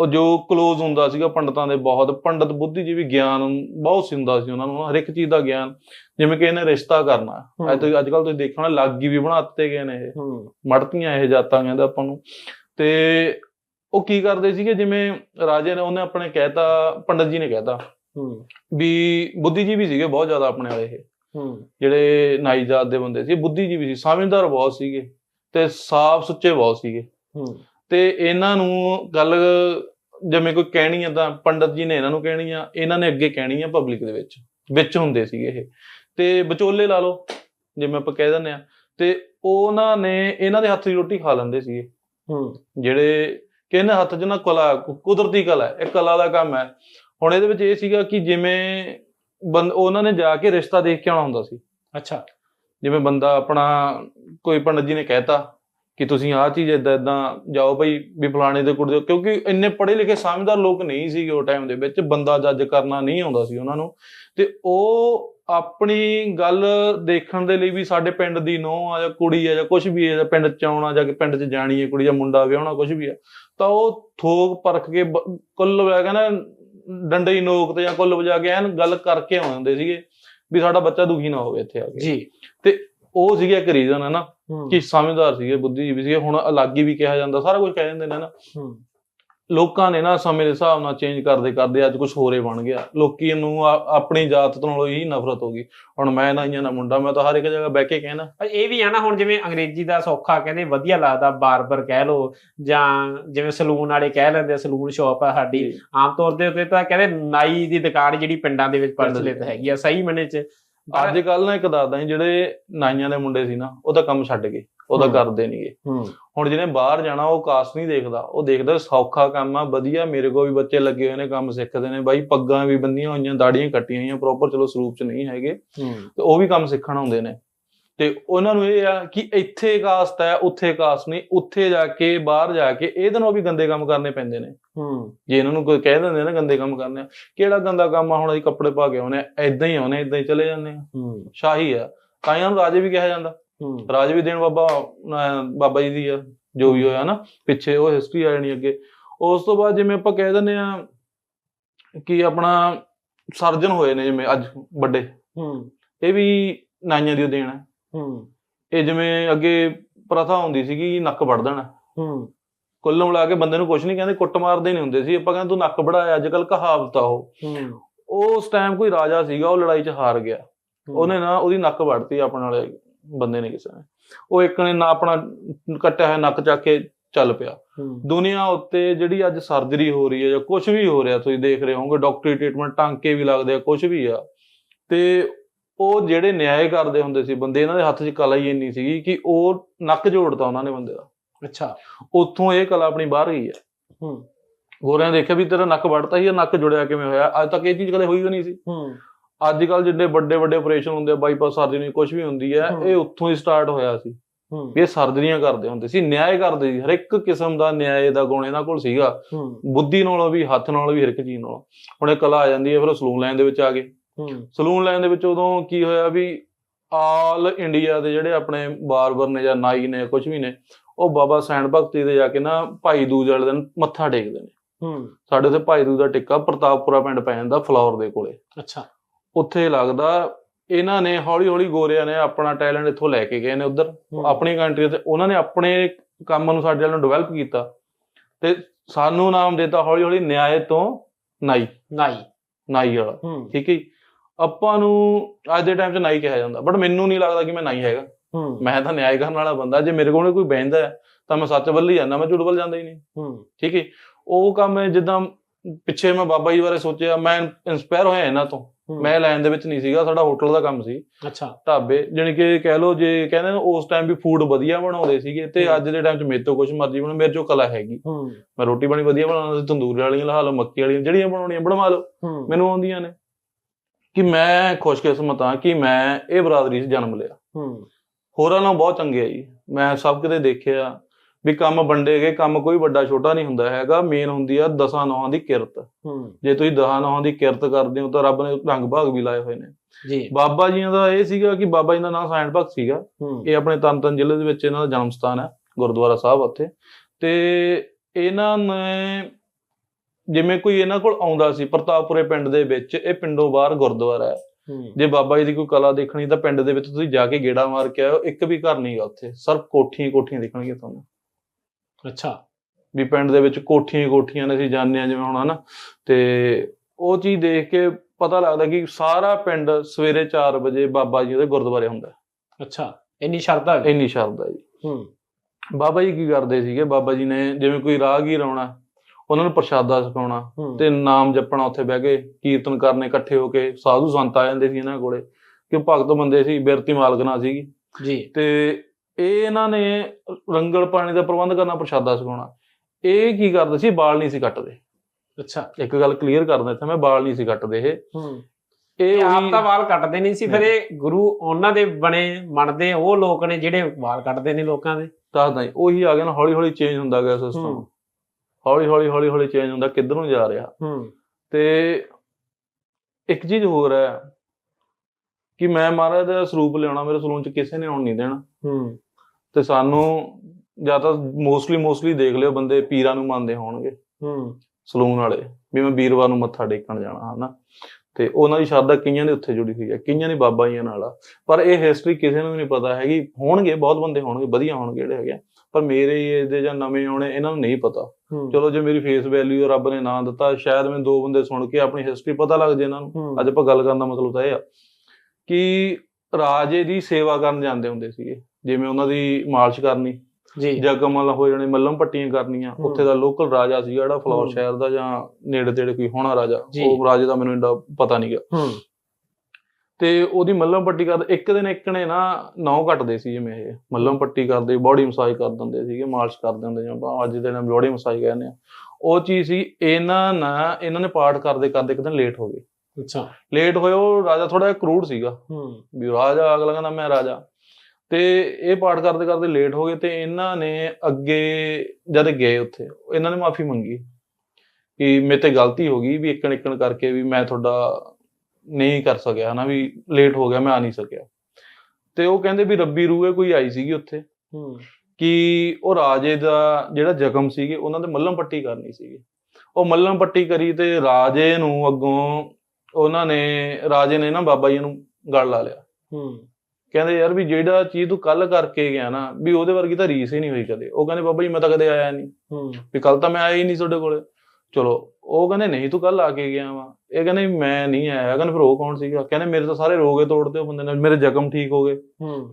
ਉਹ ਜੋ ক্লোਜ਼ ਹੁੰਦਾ ਸੀਗਾ ਪੰਡਤਾਂ ਦੇ ਬਹੁਤ ਪੰਡਤ ਬੁੱਧੀਜੀਵੀ ਗਿਆਨ ਬਹੁਤ ਸੀ ਹੁੰਦਾ ਸੀ ਉਹਨਾਂ ਨੂੰ ਹਰ ਇੱਕ ਚੀਜ਼ ਦਾ ਗਿਆਨ। ਜਿਵੇਂ ਕਿ ਇਹਨੇ ਰਿਸ਼ਤਾ ਕਰਨਾ। ਅੱਜ ਅੱਜ ਕੱਲ ਤੁਸੀਂ ਦੇਖਣਾ ਲਾਗੀ ਵੀ ਬਣਾ ਦਿੱਤੇ ਗਏ ਨੇ ਇਹ। ਮੜਤੀਆਂ ਇਹ ਜਾਤਾਂ ਕਹਿੰਦੇ ਆਪਾਂ ਨੂੰ। ਤੇ ਉਹ ਕੀ ਕਰਦੇ ਸੀਗੇ? ਜਿਵੇਂ ਰਾਜੇ ਨੇ ਉਹਨੇ ਆਪਣੇ ਕਹਿਤਾ ਪੰਡਤ ਜੀ ਨੇ ਕਹਿਤਾ ਹੂੰ। ਵੀ ਬੁੱਧੀਜੀਵੀ ਸੀਗੇ ਬਹੁਤ ਜ਼ਿਆਦਾ ਆਪਣੇ ਵਾਲੇ ਇਹ। ਹੂੰ। ਜਿਹੜੇ ਨਾਈ ਜਾਤ ਦੇ ਬੰਦੇ ਸੀ ਬੁੱਧੀਜੀਵੀ ਸੀ ਸਮਝਦਾਰ ਬਹੁਤ ਸੀਗੇ ਤੇ ਸਾਫ਼ ਸੁੱਚੇ ਬਹੁਤ ਸੀਗੇ। ਹੂੰ। ਤੇ ਇਹਨਾਂ ਨੂੰ ਗੱਲ ਜਿਵੇਂ ਕੋਈ ਕਹਿਣੀ ਆ ਤਾਂ ਪੰਡਤ ਜੀ ਨੇ ਇਹਨਾਂ ਨੂੰ ਕਹਿਣੀ ਆ ਇਹਨਾਂ ਨੇ ਅੱਗੇ ਕਹਿਣੀ ਆ ਪਬਲਿਕ ਦੇ ਵਿੱਚ ਵਿੱਚ ਹੁੰਦੇ ਸੀਗੇ ਇਹ। ਤੇ ਵਿਚੋਲੇ ਲਾ ਲਓ ਜਿਵੇਂ ਆਪਾਂ ਕਹਿ ਦਿੰਦੇ ਆ। ਤੇ ਉਹਨਾਂ ਨੇ ਇਹਨਾਂ ਦੇ ਹੱਥ ਦੀ ਰੋਟੀ ਖਾ ਲੈਂਦੇ ਸੀਗੇ। ਜਿਹੜੇ ਕਿ ਇਹਨਾਂ ਹੱਥ 'ਚ ਨਾ ਕਲਾ ਕੁਦਰਤੀ ਕਲਾ ਹੈ ਇਹ ਕਲਾ ਦਾ ਕੰਮ ਹੈ। ਹੁਣ ਇਹਦੇ ਵਿੱਚ ਇਹ ਸੀਗਾ ਕਿ ਜਿਵੇਂ ਉਹਨਾਂ ਨੇ ਜਾ ਕੇ ਰਿਸ਼ਤਾ ਦੇਖ ਕੇ ਆਉਣਾ ਹੁੰਦਾ ਸੀ। ਅੱਛਾ। ਜਿਵੇਂ ਬੰਦਾ ਆਪਣਾ ਕੋਈ ਪੰਡਤ ਜੀ ਨੇ ਕਹਿਤਾ ਕਿ ਤੁਸੀਂ ਆਹ ਚੀਜ਼ ਇਦਾਂ ਇਦਾਂ ਜਾਓ ਭਾਈ ਵੀ ਫਲਾਣੇ ਦੇ ਕੁੜੀ ਦੇ ਕਿਉਂਕਿ ਇੰਨੇ ਪੜ੍ਹੇ ਲਿਖੇ ਸਮਝਦਾਰ ਲੋਕ ਨਹੀਂ ਸੀਗੇ ਉਹ ਟਾਈਮ ਦੇ ਵਿੱਚ ਬੰਦਾ ਜੱਜ ਕਰਨਾ ਨਹੀਂ ਆਉਂਦਾ ਸੀ ਉਹਨਾਂ ਨੂੰ। ਤੇ ਉਹ ਆਪਣੀ ਗੱਲ ਦੇਖਣ ਦੇ ਲਈ ਵੀ ਸਾਡੇ ਪਿੰਡ ਦੀ ਨੋਹ ਆ ਜਾਂ ਕੁੜੀ ਆ ਜਾਂ ਕੁਝ ਵੀ ਹੈ ਜਾਂ ਪਿੰਡ ਚ ਆਉਣਾ ਜਾਂ ਕਿ ਪਿੰਡ ਚ ਜਾਣੀ ਹੈ ਕੁੜੀ ਜਾਂ ਮੁੰਡਾ ਵਿਆਹਣਾ ਕੁਝ ਵੀ ਆ ਤਾਂ ਉਹ ਥੋਕ ਪਰਖ ਕੇ ਕੁੱਲ ਵਜਾ ਕੇ ਨਾ ਡੰਡੇ ਹੀ ਨੋਕ ਤੇ ਜਾਂ ਕੁੱਲ ਵਜਾ ਕੇ ਐਨ ਗੱਲ ਕਰਕੇ ਆਉਂਦੇ ਸੀਗੇ ਵੀ ਸਾਡਾ ਬੱਚਾ ਦੁਖੀ ਨਾ ਹੋਵੇ ਇੱਥੇ ਆ ਕੇ। ਜੀ। ਉਹ ਸੀਗਾ ਇੱਕ ਰੀਜ਼ਨ ਹੈ ਨਾ ਹੂੰ। ਕਿ ਸਮਝਦਾਰ ਸੀਗੇ ਬੁੱਧੀਜੀਵੀ ਸੀਗੇ ਹੁਣ ਅਲੱਗੀ ਵੀ ਕਿਹਾ ਜਾਂਦਾ ਸਾਰਾ ਕੁਝ ਕਹਿ ਜਾਂਦੇ ਨੇ ਨਾ। ਹੂੰ। ਲੋਕਾਂ ਨੇ ਨਾ ਸਮੇਂ ਦੇ ਹਿਸਾਬ ਨਾਲ ਚੇਂਜ ਕਰਦੇ ਕਰਦੇ ਅੱਜ ਕੁਝ ਹੋਰੇ ਬਣ ਗਿਆ ਲੋਕੀ ਨੂੰ ਆ- ਆਪਣੀ ਜਾਤ ਤੋਂ ਨਾਲੋਂ ਹੀ ਨਫ਼ਰਤ ਹੋ ਗਈ ਹੁਣ ਮੈਂ ਨਾ ਇਆਂ ਨਾ ਮੁੰਡਾ ਮੈਂ ਤਾਂ ਹਰ ਇੱਕ ਜਗ੍ਹਾ ਬਹਿ ਕੇ ਕਹਿਣਾ ਇਹ ਵੀ ਆ ਨਾ ਹੁਣ ਜਿਵੇਂ ਅੰਗਰੇਜ਼ੀ ਦਾ ਸੌਖਾ ਕਹਿੰਦੇ ਵਧੀਆ ਲੱਗਦਾ ਬਾਰਬਰ ਕਹਿ ਲੋ ਜਾਂ ਜਿਵੇਂ ਸਲੂਨ ਵਾਲੇ ਕਹਿ ਲੈਂਦੇ ਸਲੂਨ ਸ਼ਾਪ ਆ ਸਾਡੀ। ਆਮ ਤੌਰ ਦੇ ਉੱਤੇ ਤਾਂ ਕਹਿੰਦੇ ਨਾਈ ਦੀ ਦੁਕਾਨ ਜਿਹੜੀ ਪਿੰਡਾਂ ਦੇ ਵਿੱਚ ਦੇ ਪ੍ਰਚਲਿਤ। ਹੈਗੀ ਆ ਸਹੀ ਮਨੇ ਚ ਅੱਜ ਕੱਲ ਨਾ ਇੱਕ ਦੱਸਦਾ ਸੀ ਜਿਹੜੇ ਨਾਈਆਂ ਦੇ ਮੁੰਡੇ ਸੀ ਨਾ ਉਹ ਤਾਂ ਕੰਮ ਛੱਡ ਗਏ ਉਹ ਤਾਂ। ਕਰਦੇ ਨਹੀਂਗੇ ਹੁਣ ਜਿਹਨੇ ਬਾਹਰ ਜਾਣਾ ਉਹ ਕਾਸਟ ਨਹੀਂ ਦੇਖਦਾ ਉਹ ਦੇਖਦਾ ਸੌਖਾ ਕੰਮ ਆ ਵਧੀਆ ਮੇਰੇ ਕੋਲ ਵੀ ਬੱਚੇ ਲੱਗੇ ਹੋਏ ਨੇ ਕੰਮ ਸਿੱਖਦੇ ਨੇ ਬਾਈ ਪੱਗਾਂ ਵੀ ਬੰਨੀਆਂ ਹੋਈਆਂ ਦਾੜੀਆਂ ਕੱਟੀਆਂ ਹੋਈਆਂ ਪ੍ਰੋਪਰ ਚਲੋ ਸਰੂਪ ਚ ਨਹੀਂ ਹੈਗੇ। ਤੇ ਉਹ ਵੀ ਕੰਮ ਸਿੱਖਣ ਆਉਂਦੇ ਨੇ। ਤੇ ਉਹਨਾਂ ਨੂੰ ਇਹ ਆ ਕਿ ਇੱਥੇ ਕਾਸਟ ਹੈ ਉੱਥੇ ਕਾਸਟ ਨਹੀਂ ਉੱਥੇ ਜਾ ਕੇ ਬਾਹਰ ਜਾ ਕੇ ਇਹਦੇ ਨਾਲੋਂ ਵੀ ਗੰਦੇ ਕੰਮ ਕਰਨੇ ਪੈਂਦੇ ਨੇ। ਹੂੰ। ਜੇ ਇਹਨਾਂ ਨੂੰ ਕੋਈ ਕਹਿ ਦਿੰਦੇ ਨਾ ਗੰਦੇ ਕੰਮ ਕਰਨੇ ਆ ਕਿਹੜਾ ਗੰਦਾ ਕੰਮ ਆ ਹੁਣ ਅਸੀਂ ਕੱਪੜੇ ਪਾ ਕੇ ਆਉਨੇ ਆ ਐਦਾਂ ਹੀ ਆਉਨੇ ਐਦਾਂ ਹੀ ਚਲੇ ਜਾਂਦੇ ਆ। ਹੂੰ। ਸ਼ਾਹੀ ਆ। ਤਾਂ ਇਹਨਾਂ ਨੂੰ ਰਾਜੇ ਵੀ ਕਿਹਾ ਜਾਂਦਾ। ਹੂੰ। ਰਾਜ ਵੀ ਦੇਣ ਬਾਬਾ ਬਾਬਾ ਜੀ ਦੀ ਆ ਜੋ ਵੀ ਹੋਇਆ ਨਾ ਪਿੱਛੇ ਉਹ ਹਿਸਟਰੀ ਆ ਜਾਣੀ ਅੱਗੇ। ਉਸ ਤੋਂ ਬਾਅਦ ਜਿਵੇਂ ਆਪਾਂ ਕਹਿ ਦਿੰਦੇ ਆ ਕਿ ਆਪਣਾ ਸਰਜਨ ਹੋਏ ਨੇ ਜਿਵੇਂ ਅੱਜ ਵੱਡੇ। ਹੂੰ। ਇਹ ਵੀ ਨਾਈਆਂ ਦੀ ਦੇਣ ਹੈ। ਇਹ ਜਿਵੇਂ ਅੱਗੇ ਪ੍ਰਥਾ ਹੁੰਦੀ ਸੀਗੀ ਨੱਕ ਵੜ ਦੇਣਾ। ਹੂੰ। ਕੁੱਲ ਮਿਲਾ ਕੇ ਬੰਦੇ ਨੂੰ ਕੁਝ ਨਹੀਂ ਕਹਿੰਦੇ ਕੁੱਟ ਮਾਰਦੇ ਨਹੀਂ ਹੁੰਦੇ ਸੀ। ਆਪਾਂ ਕਹਿੰਦੇ ਤੂੰ ਨੱਕ ਵੜਾਇਆ ਅੱਜ ਕੱਲ ਕਹਾਵਤ ਆ ਉਹ। ਹੂੰ। ਉਸ ਟਾਈਮ ਕੋਈ ਰਾਜਾ ਸੀਗਾ ਉਹ ਲੜਾਈ 'ਚ ਹਾਰ ਗਿਆ। ਉਹਨੇ ਨਾ ਉਹਦੀ ਨੱਕ ਵੜਤੀ ਆਪਣੇ ਵਾਲੇ ਬੰਦੇ ਨੇ ਕਿਸੇ ਨੇ। ਉਹ ਇੱਕ ਨੇ ਨਾ ਆਪਣਾ ਕੱਟਿਆ ਹੋਇਆ ਨੱਕ ਚੱਕ ਕੇ ਚੱਲ ਪਿਆ। ਦੁਨੀਆ ਉੱਤੇ ਜਿਹੜੀ ਅੱਜ ਸਰਜਰੀ ਹੋ ਰਹੀ ਹੈ ਜਾਂ ਕੁਝ ਵੀ ਹੋ ਰਿਹਾ ਤੁਸੀਂ ਦੇਖ ਰਹੇ ਹੋਵੋਗੇ ਡਾਕਟਰੀ ਟ੍ਰੀਟਮੈਂਟ ਟਾਂਕੇ ਵੀ ਲੱਗਦੇ ਆ ਕੁਝ ਵੀ ਆ। ਤੇ ਉਹ ਜਿਹੜੇ ਨਿਆਂ ਕਰਦੇ ਹੁੰਦੇ ਸੀ ਬੰਦੇ ਇਹਨਾਂ ਦੇ ਹੱਥ 'ਚ ਕਲਾ ਹੀ ਇੰਨੀ ਸੀਗੀ ਕਿ ਉਹ ਨੱਕ ਜੋੜਤਾ ਉਹਨਾਂ ਨੇ ਬੰਦੇ ਦਾ। ਅੱਛਾ। ਉੱਥੋਂ ਇਹ ਕਲਾ ਆਪਣੀ ਬਾਹਰ ਗਈ ਹੈ। ਹੂੰ। ਗੋਰਿਆਂ ਦੇਖਿਆ ਵੀ ਤੇਰਾ ਨੱਕ ਵੜਤਾ ਸੀ ਨੱਕ ਜੁੜਿਆ ਕਿਵੇਂ ਹੋਇਆ? ਅੱਜ ਤੱਕ ਇਹ ਚੀਜ਼ ਕਦੇ ਹੋਈ ਨਹੀਂ ਸੀ। ਹੂੰ। ਅੱਜ ਕੱਲ ਜਿੱਡੇ ਵੱਡੇ ਵੱਡੇ ਆਪਰੇਸ਼ਨ ਹੁੰਦੇ ਆ ਬਾਈਪਾਸ ਸਰਜਰੀ ਕੁਝ ਵੀ ਹੁੰਦੀ ਹੈ। ਇਹ ਉੱਥੋਂ ਹੀ ਸਟਾਰਟ ਹੋਇਆ ਸੀ। ਹੂੰ। ਵੀ ਇਹ ਸਰਜਰੀਆਂ ਕਰਦੇ ਹੁੰਦੇ ਸੀ ਨਿਆਂ ਕਰਦੇ ਸੀ। ਹਰ ਇੱਕ ਕਿਸਮ ਦਾ ਨਿਆਂ ਦਾ ਗੁਣ ਇਹਨਾਂ ਕੋਲ ਸੀਗਾ। ਬੁੱਧੀ ਨਾਲੋਂ ਵੀ ਹੱਥ ਨਾਲੋਂ ਵੀ ਹਰ ਇੱਕ ਚੀਜ਼ ਨਾਲੋਂ। ਹੁਣ ਇਹ ਕਲਾ ਆ ਜਾਂਦੀ ਹੈ ਫਿਰ ਸਲੂਨ ਲਾਈਨ ਦੇ ਵਿੱਚ ਆ ਗਏ। ਸਲੂਨ ਲਾਈਨ ਦੇ ਵਿੱਚ ਉਦੋਂ ਕੀ ਹੋਇਆ ਵੀ ਆਲ ਇੰਡੀਆ ਦੇ ਜਿਹੜੇ ਆਪਣੇ ਬਾਰਬਰ ਨੇ ਜਾਂ ਨਾਈ ਨੇ ਕੁਝ ਵੀ ਨੇ ਉਹ ਬਾਬਾ ਸੈਣ ਭਗਤੀ ਦੇ ਜਾ ਕੇ ਨਾ ਭਾਈ ਦੂਜ ਵਾਲੇ ਦਿਨ ਮੱਥਾ ਟੇਕਦੇ ਨੇ। ਹੂੰ। ਸਾਡੇ ਉੱਥੇ ਭਾਈ ਦੂਜ ਦਾ ਟਿੱਕਾ ਪ੍ਰਤਾਪਪੁਰਾ ਪਿੰਡ ਪੈ ਜਾਂਦਾ ਫਲੋਰ ਦੇ ਕੋਲੇ। ਅੱਛਾ। ਉੱਥੇ ਲੱਗਦਾ ਇਹਨਾਂ ਨੇ ਹੌਲੀ ਹੌਲੀ ਗੋਰਿਆਂ ਨੇ ਆਪਣਾ ਟੈਲੈਂਟ ਇੱਥੋਂ ਲੈ ਕੇ ਗਏ ਨੇ ਉਧਰ। ਆਪਣੀ ਕੰਟਰੀ ਤੇ ਉਹਨਾਂ ਨੇ ਆਪਣੇ ਕੰਮ ਨੂੰ ਸਾਡੇ ਵੱਲ ਨੂੰ ਡਿਵੈਲਪ ਕੀਤਾ। ਤੇ ਸਾਨੂੰ ਨਾਮ ਦਿੱਤਾ ਹੌਲੀ ਹੌਲੀ ਨਿਆਏ ਤੋਂ ਨਾਈ। ਨਾਈ। ਨਾਈ ਵਾਲਾ। ਠੀਕ ਹੈ। ਆਪਾਂ ਨੂੰ ਅੱਜ ਦੇ ਟਾਈਮ 'ਚ ਨਾਈ ਕਿਹਾ ਜਾਂਦਾ ਬਟ ਮੈਨੂੰ ਨਹੀਂ ਲੱਗਦਾ ਕਿ ਮੈਂ ਨਾਈ ਹੈਗਾ। ਮੈਂ ਤਾਂ ਨਿਆਂ ਕਰਨ ਵਾਲਾ ਬੰਦਾ ਜੇ ਮੇਰੇ ਕੋਲ ਕੋਈ ਬਹਿੰਦਾ ਹੈ ਤਾਂ ਮੈਂ ਸੱਚ ਵੱਲ ਹੀ ਜਾਂਦਾ ਮੈਂ ਝੂਠ ਵੱਲ ਜਾਂਦਾ ਹੀ ਨਹੀਂ। ਠੀਕ ਹੈ? ਉਹ ਕੰਮ ਹੈ ਜਿੱਦਾਂ ਪਿੱਛੇ ਮੈਂ ਬਾਬਾ ਜੀ ਬਾਰੇ ਸੋਚਿਆ ਮੈਂ ਇਨਸਪਾਇਰ ਹੋਇਆ ਇਹਨਾਂ ਤੋਂ। ਮੈਂ ਲਾਈਨ ਦੇ ਵਿੱਚ ਨਹੀਂ ਸੀਗਾ ਸਾਡਾ ਹੋਟਲ ਦਾ ਕੰਮ ਸੀ। ਅੱਛਾ। ਢਾਬੇ ਜਾਣੀ ਕਿ ਕਹਿ ਲਓ ਜੇ ਕਹਿੰਦੇ ਨਾ ਉਸ ਟਾਈਮ ਵੀ ਫੂਡ ਵਧੀਆ ਬਣਾਉਂਦੇ ਸੀਗੇ ਤੇ। ਅੱਜ ਦੇ ਟਾਈਮ 'ਚ ਮੇਰੇ ਤੋਂ ਕੁਝ ਮਰਜ਼ੀ ਬਣਾ ਮੇਰੇ 'ਚੋਂ ਕਲਾ ਹੈਗੀ। ਮੈਂ ਰੋਟੀ ਬਣੀ ਵਧੀਆ ਬਣਾਉਂਦਾ ਸੀ ਤੰਦੂਰ ਵਾਲੀਆਂ ਲਾ ਲਓ ਮੱਕੀ ਵਾਲੀਆਂ ਜਿਹੜੀਆਂ ਬਣਾਉਣੀਆਂ ਬਣਵਾ ਲਓ। ਮੈਨੂੰ ਆਉਂਦੀਆਂ ਨੇ। ਕਿ ਮੈਂ ਖੁਸ਼ਕਿਸਮਤ ਹਾਂ ਕਿ ਮੈਂ ਇਹ ਬਰਾਦਰੀ 'ਚ ਜਨਮ ਲਿਆ। ਹੂੰ। ਹੋਰਾਂ ਨਾਲੋਂ ਬਹੁਤ ਚੰਗੇ ਆ ਜੀ। ਮੈਂ ਸਭ ਕਿਤੇ ਦੇਖਿਆ ਵੀ ਕੰਮ ਵੰਡੇ ਗਏ ਕੰਮ ਕੋਈ ਵੱਡਾ ਛੋਟਾ ਨਹੀਂ ਹੁੰਦਾ ਹੈਗਾ। ਮੇਨ ਹੁੰਦੀ ਆ ਦਸਾਂ ਨੌਹਾਂ ਦੀ ਕਿਰਤ। ਹੂੰ। ਜੇ ਤੁਸੀਂ ਦਸਾਂ ਨੌਹਾਂ ਦੀ ਕਿਰਤ ਕਰਦੇ ਹੋ ਤਾਂ ਰੱਬ ਨੇ ਰੰਗ ਭਾਗ ਵੀ ਲਾਏ ਹੋਏ ਨੇ। ਜੀ। ਬਾਬਾ ਜੀਆਂ ਦਾ ਇਹ ਸੀਗਾ ਕਿ ਬਾਬਾ ਜੀ ਦਾ ਨਾਮ ਸਾਇਣ ਭਗਤ ਸੀਗਾ। ਇਹ ਆਪਣੇ ਤਰਨਤਾਰਨ ਜ਼ਿਲ੍ਹੇ ਦੇ ਵਿੱਚ ਇਹਨਾਂ ਦਾ ਜਨਮ ਸਥਾਨ ਹੈ ਗੁਰਦੁਆਰਾ ਸਾਹਿਬ ਉੱਥੇ। ਤੇ ਇਹਨਾਂ ਨੇ ਜਿਵੇਂ ਕੋਈ ਇਹਨਾਂ ਕੋਲ ਆਉਂਦਾ ਸੀ ਪ੍ਰਤਾਪਪੁਰੇ ਪਿੰਡ ਦੇ ਵਿੱਚ ਇਹ ਪਿੰਡੋਂ ਬਾਹਰ ਗੁਰਦੁਆਰਾ ਹੈ। ਜੇ ਬਾਬਾ ਜੀ ਦੀ ਕੋਈ ਕਲਾ ਦੇਖਣੀ ਤਾਂ ਪਿੰਡ ਦੇ ਵਿੱਚ ਤੁਸੀਂ ਜਾ ਕੇ ਗੇੜਾ ਮਾਰ ਕੇ ਆਇਓ ਇੱਕ ਵੀ ਘਰ ਨਹੀਂਗਾ ਉੱਥੇ। ਸਿਰਫ ਕੋਠੀਆਂ ਕੋਠੀਆਂ ਦਿਖਣਗੀਆਂ ਤੁਹਾਨੂੰ। ਅੱਛਾ। ਵੀ ਪਿੰਡ ਦੇ ਵਿੱਚ ਕੋਠੀਆਂ ਕੋਠੀਆਂ ਨੇ ਅਸੀਂ ਜਾਣਦੇ ਹਾਂ ਜਿਵੇਂ ਹੁਣ ਹਨਾ। ਤੇ ਉਹ ਚੀਜ਼ ਦੇਖ ਕੇ ਪਤਾ ਲੱਗਦਾ ਕਿ ਸਾਰਾ ਪਿੰਡ ਸਵੇਰੇ 4 ਵਜੇ ਬਾਬਾ ਜੀ ਦੇ ਗੁਰਦੁਆਰੇ ਹੁੰਦਾ। ਅੱਛਾ। ਇੰਨੀ ਸ਼ਰਧਾ ਹੈ। ਇੰਨੀ ਸ਼ਰਧਾ ਜੀ। ਹੂੰ। ਬਾਬਾ ਜੀ ਕੀ ਕਰਦੇ ਸੀਗੇ? ਬਾਬਾ ਜੀ ਨੇ ਜਿਵੇਂ ਕੋਈ ਰਾਹਗੀਰ ਆਉਣਾ ਉਹਨਾਂ ਨੂੰ ਪ੍ਰਸ਼ਾਦਾ ਛਕਾਉਣਾ ਤੇ ਨਾਮ ਜਪਣਾ ਉੱਥੇ ਬਹਿ ਕੇ ਕੀਰਤਨ ਕਰਨੇ ਇਕੱਠੇ ਹੋ ਕੇ ਸਾਧੂ ਸੰਤ ਆ ਜਾਂਦੇ ਸੀ ਇਹਨਾਂ ਕੋਲੇ ਕਿ ਭਗਤ ਬੰਦੇ ਸੀ ਬਿਰਤੀ ਮਾਲਕਨਾ ਸੀਗੀ। ਜੀ। ਤੇ ਇਹ ਇਹਨਾਂ ਨੇ ਰੰਗਲ ਪਾਣੀ ਦਾ ਪ੍ਰਬੰਧ ਕਰਨਾ ਪ੍ਰਸ਼ਾਦਾ ਛਕਾਉਣਾ। ਇਹ ਕੀ ਕਰਦੇ ਸੀ ਵਾਲ ਨਹੀਂ ਸੀ ਕੱਟਦੇ। ਅੱਛਾ। ਇੱਕ ਗੱਲ ਕਲੀਅਰ ਕਰਦਾ ਇੱਥੇ ਮੈਂ ਵਾਲ ਨਹੀਂ ਸੀ ਕੱਟਦੇ ਇਹ। ਹੂੰ। ਇਹ ਆਪ ਤਾਂ ਵਾਲ ਕੱਟਦੇ ਨਹੀਂ ਸੀ ਫਿਰ ਇਹ ਗੁਰੂ ਉਹਨਾਂ ਦੇ ਬਣੇ ਮੰਨਦੇ ਉਹ ਲੋਕ ਨੇ ਜਿਹੜੇ ਵਾਲ ਕੱਟਦੇ ਨੇ ਲੋਕਾਂ ਦੇ। ਦੱਸਦਾ ਉਹੀ ਆ ਗਿਆ ਨਾ ਹੌਲੀ ਹੌਲੀ ਚੇਂਜ ਹੁੰਦਾ ਗਿਆ ਸਿਸਟਮ। ਹੌਲੀ ਹੌਲੀ ਹੌਲੀ ਹੌਲੀ ਚੇਂਜ ਹੁੰਦਾ ਕਿੱਧਰ ਨੂੰ ਜਾ ਰਿਹਾ। ਹੂੰ। ਤੇ ਇੱਕ ਚੀਜ਼ ਹੋਰ ਹੈ ਕਿ ਮੈਂ ਮਹਾਰਾਜ ਦਾ ਸਰੂਪ ਲਿਆਉਣਾ ਮੇਰੇ ਸਲੂਨ ਚ ਕਿਸੇ ਨੇ ਆਉਣ ਨਹੀਂ ਦੇਣਾ। ਹੂੰ। ਤੇ ਸਾਨੂੰ ਜਾਂ ਤਾਂ ਮੋਸਟਲੀ ਮੋਸਟਲੀ ਦੇਖ ਲਿਓ ਬੰਦੇ ਪੀਰਾਂ ਨੂੰ ਮੰਨਦੇ ਹੋਣਗੇ। ਹੂੰ। ਸਲੂਨ ਵਾਲੇ ਵੀ ਮੈਂ ਵੀਰਵਾਰ ਨੂੰ ਮੱਥਾ ਟੇਕਣ ਜਾਣਾ ਹਨਾ। ਤੇ ਉਹਨਾਂ ਦੀ ਸ਼ਰਧਾ ਕਈਆਂ ਦੇ ਉੱਥੇ ਜੁੜੀ ਹੋਈ ਹੈ ਕਈਆਂ ਦੀ ਬਾਬਾ ਜੀਆਂ ਨਾਲ ਆ। ਪਰ ਇਹ ਹਿਸਟਰੀ ਕਿਸੇ ਨੂੰ ਵੀ ਨਹੀਂ ਪਤਾ ਹੈਗੀ ਹੋਣਗੇ ਬਹੁਤ ਬੰਦੇ ਹੋਣਗੇ ਵਧੀਆ ਹੋਣਗੇ ਜਿਹੜੇ ਹੈਗੇ ਆ। ਪਰ ਮੇਰੇ ਏਜ ਦੇ ਜਾਂ ਨਵੇਂ ਆਉਣੇ ਇਹਨਾਂ ਨੂੰ ਨਹੀਂ ਪਤਾ। ਚਲੋ ਜੇ ਮੇਰੀ ਫੇਸ ਵੈਲਿਊ ਰੱਬ ਨੇ ਨਾਂ ਦਿੱਤਾ ਸ਼ਾਇਦ ਮੈਂ ਦੋ ਬੰਦੇ ਸੁਣ ਕੇ ਆਪਣੀ ਹਿਸਟਰੀ ਪਤਾ ਲੱਗ ਜੇ ਇਹਨਾਂ ਨੂੰ। ਅੱਜ ਆਪਾਂ ਗੱਲ ਕਰਨ ਦਾ ਮਤਲਬ ਤਾਂ ਇਹ ਆ ਕਿ ਰਾਜੇ ਦੀ ਸੇਵਾ ਕਰਨ ਜਾਂਦੇ ਹੁੰਦੇ ਸੀਗੇ। ਜਿਵੇਂ ਉਹਨਾਂ ਦੀ ਮਾਲਸ਼ ਕਰਨੀ ਜੀ। ਕਮਲ ਹੋ ਜਾਣੇ ਮੱਲਮ ਪੱਟੀਆਂ ਕਰਨੀਆਂ। ਉੱਥੇ ਦਾ ਲੋਕਲ ਰਾਜਾ ਸੀ ਜਿਹੜਾ ਫਲੋਰ। ਸ਼ਹਿਰ ਦਾ ਜਾਂ ਨੇੜੇ ਤੇੜੇ ਕੋਈ ਹੋਣਾ ਰਾਜਾ। ਉਹ ਰਾਜੇ ਦਾ ਮੈਨੂੰ ਇੰਨਾ ਪਤਾ ਨਹੀਂਗਾ ਹੂੰ। ਤੇ ਉਹਦੀ ਮੱਲਮ ਪੱਟੀ ਕਰਦੇ ਇੱਕ ਦਿਨ ਇੱਕ ਨੇ ਨਾ ਨੌ ਕੱਟਦੇ ਸੀ ਜਿਵੇਂ ਇਹ। ਮੱਲਮ ਪੱਟੀ ਕਰਦੇ ਬੋਡੀ ਮਸਾਜ ਕਰ ਦਿੰਦੇ ਸੀਗੇ ਮਾਲਿਸ਼ ਕਰ ਦਿੰਦੇ ਜਾਂ ਆਪਾਂ ਅੱਜ ਦੇ ਨਾਲ ਬੋਡੀ ਮਸਾਜ ਕਹਿੰਦੇ ਆ। ਉਹ ਚੀਜ਼ ਸੀ ਇਹਨਾਂ ਨਾ ਇਹਨਾਂ ਨੇ ਪਾਠ ਕਰਦੇ ਕਰਦੇ ਇੱਕ ਦਿਨ ਲੇਟ ਹੋ ਗਏ ਅੱਛਾ। ਲੇਟ ਹੋਏ ਉਹ ਰਾਜਾ ਥੋੜਾ ਜਿਹਾ ਕਰੂੜ ਸੀਗਾ। ਹੂੰ। ਵੀ ਰਾਜਾ ਅਗਲਾ ਕਹਿੰਦਾ ਮੈਂ ਰਾਜਾ। ਤੇ ਇਹ ਪਾਠ ਕਰਦੇ ਕਰਦੇ ਲੇਟ ਹੋ ਗਏ ਤੇ ਇਹਨਾਂ ਨੇ ਅੱਗੇ ਜਦ ਗਏ ਉੱਥੇ ਇਹਨਾਂ ਨੇ ਮਾਫੀ ਮੰਗੀ। ਕਿ ਮੇਰੇ ਤੇ ਗਲਤੀ ਹੋ ਗਈ ਵੀ ਇੱਕਣ ਇੱਕਣ ਕਰਕੇ ਵੀ ਮੈਂ ਤੁਹਾਡਾ ਨਹੀਂ ਕਰ ਸਕਿਆ ਹਨਾ ਵੀ ਲੇਟ ਹੋ ਗਿਆ ਮੈਂ ਆ ਨਹੀਂ ਸਕਿਆ। ਤੇ ਉਹ ਕਹਿੰਦੇ ਵੀ ਰੱਬੀ ਰੂਹੇ ਕੋਈ ਆਈ ਸੀਗੀ ਉੱਥੇ ਹੂੰ। ਕਿ ਉਹ ਰਾਜੇ ਦਾ ਜਿਹੜਾ ਜ਼ਖਮ ਸੀਗੇ ਉਹਨਾਂ ਦੇ ਮੱਲਮ ਪੱਟੀ ਕਰਨੀ ਸੀਗੀ। ਉਹ ਮੱਲਮ ਪੱਟੀ ਕਰੀ ਤੇ ਰਾਜੇ ਨੂੰ ਅੱਗੋਂ ਉਹਨਾਂ ਨੇ ਰਾਜੇ ਨੇ ਨਾ ਬਾਬਾ ਜੀ ਨੂੰ ਗਲ ਲਾ ਲਿਆ। ਹੂੰ। ਕਹਿੰਦੇ ਯਾਰ ਵੀ ਜਿਹੜਾ ਚੀਜ਼ ਤੂੰ ਕੱਲ ਕਰਕੇ ਗਿਆ ਨਾ ਵੀ ਉਹਦੇ ਵਰਗੀ ਤਾਂ ਰੀਸ ਹੀ ਨਹੀਂ ਹੋਈ ਕਦੇ। ਉਹ ਕਹਿੰਦੇ ਬਾਬਾ ਜੀ ਮੈਂ ਤਾਂ ਕਦੇ ਆਇਆ ਨਹੀਂ। ਹੂੰ। ਵੀ ਕੱਲ ਤਾਂ ਮੈਂ ਆਇਆ ਹੀ ਨਹੀਂ ਤੁਹਾਡੇ ਕੋਲੇ। ਚਲੋ ਉਹ ਕਹਿੰਦੇ ਨਹੀਂ ਤੂੰ ਕੱਲ ਆ ਕੇ ਗਿਆ ਵਾ। ਇਹ ਕਹਿੰਦੇ ਮੈਂ ਨਹੀਂ ਆਇਆ। ਕਹਿੰਦੇ ਫਿਰ ਉਹ ਕੌਣ ਸੀਗਾ? ਕਹਿੰਦੇ ਮੇਰੇ ਤਾਂ ਸਾਰੇ ਰੋਗੇ ਤੋੜਦੇ ਉਹ ਬੰਦੇ ਨੇ ਮੇਰੇ ਜ਼ਖਮ ਠੀਕ ਹੋ ਗਏ।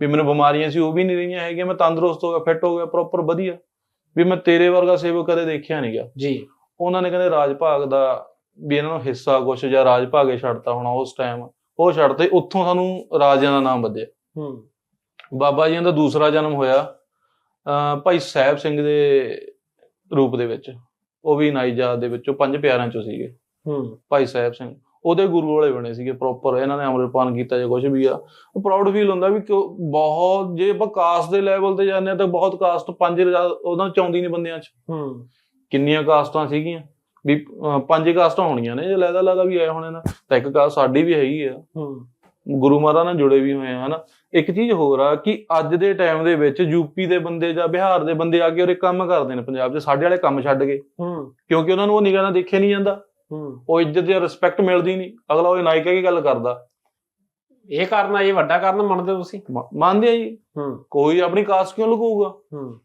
ਵੀ ਮੈਨੂੰ ਬਿਮਾਰੀਆਂ ਸੀ ਉਹ ਵੀ ਨਹੀਂ ਰਹੀਆਂ ਹੈਗੀਆਂ। ਮੈਂ ਤੰਦਰੁਸਤ ਹੋ ਗਿਆ ਫਿੱਟ ਹੋ ਗਿਆ ਪ੍ਰੋਪਰ ਵਧੀਆ। ਵੀ ਮੈਂ ਤੇਰੇ ਵਰਗਾ ਸੇਵਕ ਕਦੇ ਦੇਖਿਆ ਨਹੀਂ ਗਿਆ ਜੀ। ਉਹਨਾਂ ਨੇ ਕਹਿੰਦੇ ਰਾਜ ਭਾਗ ਦਾ ਵੀ ਇਹਨਾਂ ਨੂੰ ਹਿੱਸਾ ਕੁਛ ਜਾਂ ਰਾਜ ਭਾਗੇ ਛੱਡਤਾ ਹੋਣਾ ਉਸ ਟਾਈਮ ਉਹ ਛੱਡਤੇ ਉੱਥੋਂ ਸਾਨੂੰ ਰਾਜਿਆਂ ਦਾ ਨਾਮ ਵੱਜਿਆ ਹੂੰ। ਬਾਬਾ ਜੀ ਦਾ ਦੂਸਰਾ ਜਨਮ ਹੋਇਆ ਭਾਈ ਸਾਹਿਬ ਸਿੰਘ ਦੇ ਰੂਪ ਦੇ ਵਿੱਚ। ਉਹ ਵੀ ਨਾਈਜਾਤ ਦੇ ਵਿੱਚੋਂ ਪੰਜ ਪਿਆਰਿਆਂ ਚੋਂ ਸੀਗੇ। ਹੂੰ। ਭਾਈ ਸਾਹਿਬ ਸਿੰਘ ਉਹਦੇ ਗੁਰੂ ਵਾਲੇ ਬਣੇ ਸੀਗੇ ਪ੍ਰੋਪਰ ਇਹਨਾਂ ਨੇ ਅੰਮ੍ਰਿਤਪਾਨ ਕੀਤਾ ਜਾਂ ਕੁਝ ਵੀ ਆ। ਪ੍ਰਾਊਡ ਫੀਲ ਹੁੰਦਾ ਵੀ ਬਹੁਤ ਜੇ ਆਪਾਂ ਕਾਸਟ ਦੇ ਲੈਵਲ ਤੇ ਜਾਂਦੇ ਆ ਤਾਂ ਬਹੁਤ ਕਾਸਟ ਪੰਜ ਉਹਨਾਂ ਚ ਆਉਂਦੀ ਨਹੀਂ ਬੰਦਿਆਂ ਚ। ਹੂੰ। ਕਿੰਨੀਆਂ ਕਾਸਟਾਂ ਸੀਗੀਆਂ? ਵੀ ਪੰਜ ਕਾਸਟਾਂ ਹੋਣੀਆਂ ਨੇ ਜੇ ਲੈਦਾ ਲੈਦਾ ਵੀ ਆਏ ਹੋਣੇ ਨਾ ਤਾਂ ਇੱਕ ਕਾਸਟ ਸਾਡੀ ਵੀ ਹੈਗੀ ਆ। ਹੂੰ। ਗੁਰੂ ਮਹਾਰਾਜ ਨਾਲ ਜੁੜੇ ਵੀ ਹੋਏ ਆ ਹਨਾ? ਇੱਕ ਚੀਜ਼ ਹੋਰ ਆ ਕਿ ਅੱਜ ਦੇ ਟਾਈਮ ਦੇ ਵਿੱਚ ਯੂਪੀ ਦੇ ਬੰਦੇ ਜਾਂ ਬਿਹਾਰ ਦੇ ਬੰਦੇ ਆ ਕੇ ਉਰੇ ਕੰਮ ਕਰਦੇ ਨੇ ਪੰਜਾਬ 'ਚ ਸਾਡੇ ਵਾਲੇ ਕੰਮ ਛੱਡ ਗਏ। ਹੂੰ। ਕਿਉਂਕਿ ਉਹਨਾਂ ਨੂੰ ਉਹ ਨਿਗਾਹ ਨਾਲ ਦੇਖਿਆ ਨਹੀਂ ਜਾਂਦਾ। ਹੂੰ। ਉਹ ਇੱਜ਼ਤ ਜਾਂ ਰਿਸਪੈਕਟ ਮਿਲਦੀ ਨਹੀਂ। ਅਗਲਾ ਉਹ ਨਾਇਕਾ ਕੀ ਗੱਲ ਕਰਦਾ? ਇਹ ਕਾਰਨ ਆ ਇਹ ਵੱਡਾ ਕਾਰਨ ਮੰਨਦੇ ਤੁਸੀਂ? ਮੰਨਦੇ ਆ ਜੀ। ਹੂੰ। ਕੋਈ ਆਪਣੀ ਕਾਸਟ ਕਿਉਂ ਲੁਕਾਊਗਾ? ਹੂੰ।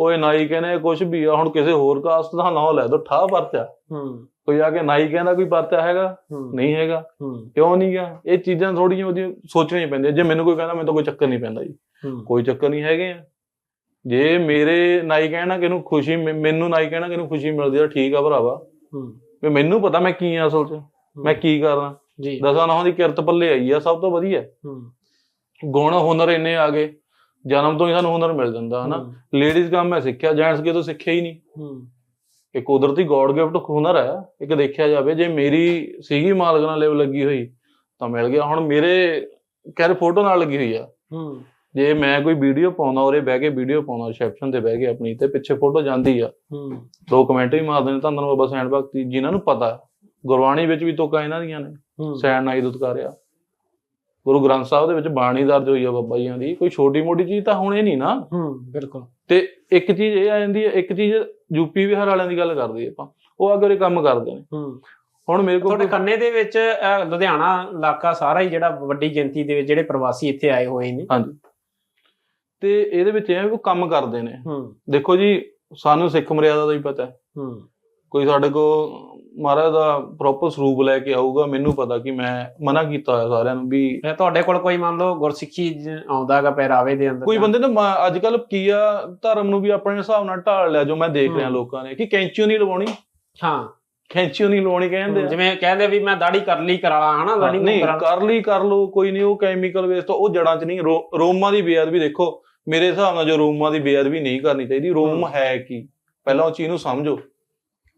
ਓਏ ਨਾਈ ਕਹਿੰਦੇ ਕੁਝ ਵੀ ਆ ਹੁਣ ਕਿਸੇ ਹੋਰ ਕਾਸਟ ਦਾ ਨਾਂ ਲੈ ਦੋ ਠਾ ਪਰਚਾ ਹੂੰ। ਕੋਈ ਆ ਕੇ ਨਾਈ ਕਹਿੰਦਾ ਕੋਈ ਪਰਚਾ ਹੈਗਾ ਨਹੀਂ ਹੈਗਾ। ਕਿਉਂ ਨਹੀਂ ਗਾ ਇਹ ਚੀਜ਼ਾਂ ਥੋੜੀਆਂ ਉਹਦੀਆਂ ਸੋਚਣੀਆਂ ਪੈਂਦੀਆਂ। ਜੇ ਮੈਨੂੰ ਕੋਈ ਕਹਿੰਦਾ ਮੈਨੂੰ ਤਾਂ ਕੋਈ ਚੱਕਰ ਨਹੀਂ ਪੈਂਦਾ ਜੀ। ਕੋਈ ਚੱਕਰ ਨਹੀਂ ਹੈਗੇ ਆ। ਜੇ ਮੇਰੇ ਨਾਈ ਕਹਿਣਾ ਕਿ ਇਹਨੂੰ ਖੁਸ਼ੀ ਮੈਨੂੰ ਨਾਈ ਕਹਿਣਾ ਕਿ ਇਹਨੂੰ ਖੁਸ਼ੀ ਮਿਲਦੀ ਆ ਠੀਕ ਆ ਭਰਾਵਾ। ਹੂੰ। ਵੀ ਮੈਨੂੰ ਪਤਾ ਮੈਂ ਕੀ ਆ ਅਸਲ 'ਚ ਮੈਂ ਕੀ ਕਰਨਾ ਜੀ। ਦਸਾਂ ਨੌਂ ਦੀ ਕਿਰਤ ਪੱਲੇ ਆਈ ਆ ਸਭ ਤੋਂ ਵਧੀਆ। ਹੂੰ। ਗੁਣ ਹੁਨਰ ਇੰਨੇ ਆ ਗਏ। ਜਨਮ ਤੋਂ ਹੀ ਸਾਨੂੰ ਹੁਨਰ ਮਿਲ ਜਾਂਦਾ ਹਨਾ? ਲੇਡੀਜ਼ ਕੰਮ ਮੈਂ ਸਿੱਖਿਆ ਜੈਂਟਸ ਕਿਤੋਂ ਸਿੱਖਿਆ ਹੀ ਨਹੀਂ। ਹੂੰ। ਇਹ ਕੁਦਰਤੀ ਗੋਡ ਗਿਫਟ ਹੁਨਰ ਹੈ ਇੱਕ ਦੇਖਿਆ ਜਾਵੇ ਜੇ ਮੇਰੀ ਸੀਗੀ ਮਾਲਕਣਾ ਲੈਵਲ ਲੱਗੀ ਹੋਈ ਤਾਂ ਮਿਲ ਗਿਆ। ਹੁਣ ਮੇਰੇ ਕਹਿ ਫੋਟੋ ਨਾਲ ਲੱਗੀ ਹੋਈ ਆ। ਹੂੰ। ਜੇ ਮੈਂ ਕੋਈ ਵੀਡੀਓ ਪਾਉਂਦਾ ਉਰੇ ਬਹਿ ਕੇ ਵੀਡੀਓ ਪਾਉਂਦਾ ਰਿਸੈਪਸ਼ਨ ਤੇ ਬਹਿ ਕੇ ਆਪਣੀ ਤੇ ਪਿੱਛੇ ਫੋਟੋ ਜਾਂਦੀ ਆ। ਹੂੰ। ਦੋ ਕਮੈਂਟ ਵੀ ਮਾਰਦੇ ਨੇ ਧੰਨ ਬਾਬਾ ਸੈਣ ਭਗਤੀ ਜਿਨ੍ਹਾਂ ਨੂੰ ਪਤਾ ਗੁਰਬਾਣੀ ਵਿੱਚ ਵੀ ਤੋਕਾ ਇਹਨਾਂ ਦੀਆਂ ਨੇ ਸੈਣ ਨਾਈ ਦੁਤਕਾਰਿਆ। ਗੁਰੂ ਗ੍ਰੰਥ ਸਾਹਿਬ ਦੇ ਵਿੱਚ ਬਾਣੀ ਦਰਜ ਹੋਈ ਆ ਬਾਬਾ ਜੀਆਂ ਦੀ ਕੋਈ ਛੋਟੀ ਮੋਟੀ ਚੀਜ਼ ਤਾਂ ਹੁਣ ਇਹ ਨਹੀਂ ਨਾ। ਹੂੰ ਬਿਲਕੁਲ। ਤੇ ਇੱਕ ਚੀਜ਼ ਇਹ ਆ ਜਾਂਦੀ ਹੈ ਇੱਕ ਚੀਜ਼ ਯੂਪੀ ਬਿਹਾਰ ਵਾਲਿਆਂ ਦੀ ਗੱਲ ਕਰਦੇ ਆਪਾਂ ਉਹ ਕੇ ਉਰੇ ਕੰਮ ਕਰਦੇ ਨੇ। ਹੂੰ। ਹੁਣ ਮੇਰੇ ਕੋਲ ਤੁਹਾਡੇ ਖੰਨੇ ਦੇ ਵਿੱਚ ਲੁਧਿਆਣਾ ਇਲਾਕਾ ਸਾਰਾ ਹੀ ਜਿਹੜਾ ਵੱਡੀ ਗਿਣਤੀ ਦੇ ਵਿੱਚ ਜਿਹੜੇ ਪ੍ਰਵਾਸੀ ਇੱਥੇ ਆਏ ਹੋਏ ਨੇ। ਹਾਂਜੀ। ਤੇ ਇਹਦੇ ਵਿੱਚ ਇਹ ਉਹ ਕੰਮ ਕਰਦੇ ਨੇ। ਹੂੰ। ਦੇਖੋ ਜੀ ਸਾਨੂੰ ਸਿੱਖ ਮਰਿਆਦਾ ਦਾ ਹੀ ਪਤਾ ਹੈ। ਹੂੰ। ਕੋਈ ਸਾਡੇ ਕੋ ਮਹਾਰਾਜ ਦਾ ਪ੍ਰੋਪਰ ਸਰੂਪ ਲੈ ਕੇ ਆਊਗਾ ਮੈਨੂੰ ਪਤਾ ਕਿ ਮੈਂ ਮਨਾ ਕੀਤਾ ਹੋਇਆ ਸਾਰਿਆਂ ਨੂੰ ਵੀ ਫਿਰ ਤੁਹਾਡੇ ਕੋਲ ਕੋਈ ਮੰਨ ਲਓ ਗੁਰਸਿੱਖੀ ਆਉਂਦਾਗਾ ਪਹਿਰਾਵੇ ਦੇ ਅੰਦਰ ਕੋਈ ਬੰਦੇ ਨਾ ਅੱਜ ਕੱਲ ਕੀ ਆ ਧਰਮ ਨੂੰ ਵੀ ਆਪਣੇ ਹਿਸਾਬ ਨਾਲ ਢਾਲ ਲਿਆ ਜੋ ਮੈਂ ਦੇਖ ਰਿਹਾ। ਲੋਕਾਂ ਨੇ ਕਿ ਕੈਂਚੀਓ ਨਹੀਂ ਲਵਾਉਣੀ। ਹਾਂ। ਕੈਂਚੀਓ ਨਹੀਂ ਲਵਾਉਣੀ ਕਹਿੰਦੇ ਜਿਵੇਂ ਕਹਿੰਦੇ ਵੀ ਮੈਂ ਦਾੜੀ ਕਰ ਲਈ ਕਰਾਲਾ ਹਨਾ ਦਾੜੀ ਨਹੀਂ ਕਰਾ ਕਰ ਲਈ ਕਰ ਲੋ ਕੋਈ ਨਹੀਂ ਉਹ ਕੈਮੀਕਲ ਵੇਸਟ ਉਹ ਜੜਾਂ 'ਚ ਨਹੀਂ ਰੋਮਾਂ ਦੀ ਬੇਅਦਬੀ ਦੇਖੋ ਮੇਰੇ ਹਿਸਾਬ ਨਾਲ ਜੋ ਰੋਮਾਂ ਦੀ ਬੇਅਦਬੀ ਨਹੀਂ ਕਰਨੀ ਚਾਹੀਦੀ ਰੋਮ। ਹੈ ਕੀ? ਪਹਿਲਾਂ ਉਹ ਚੀਜ਼ ਨੂੰ ਸਮਝੋ।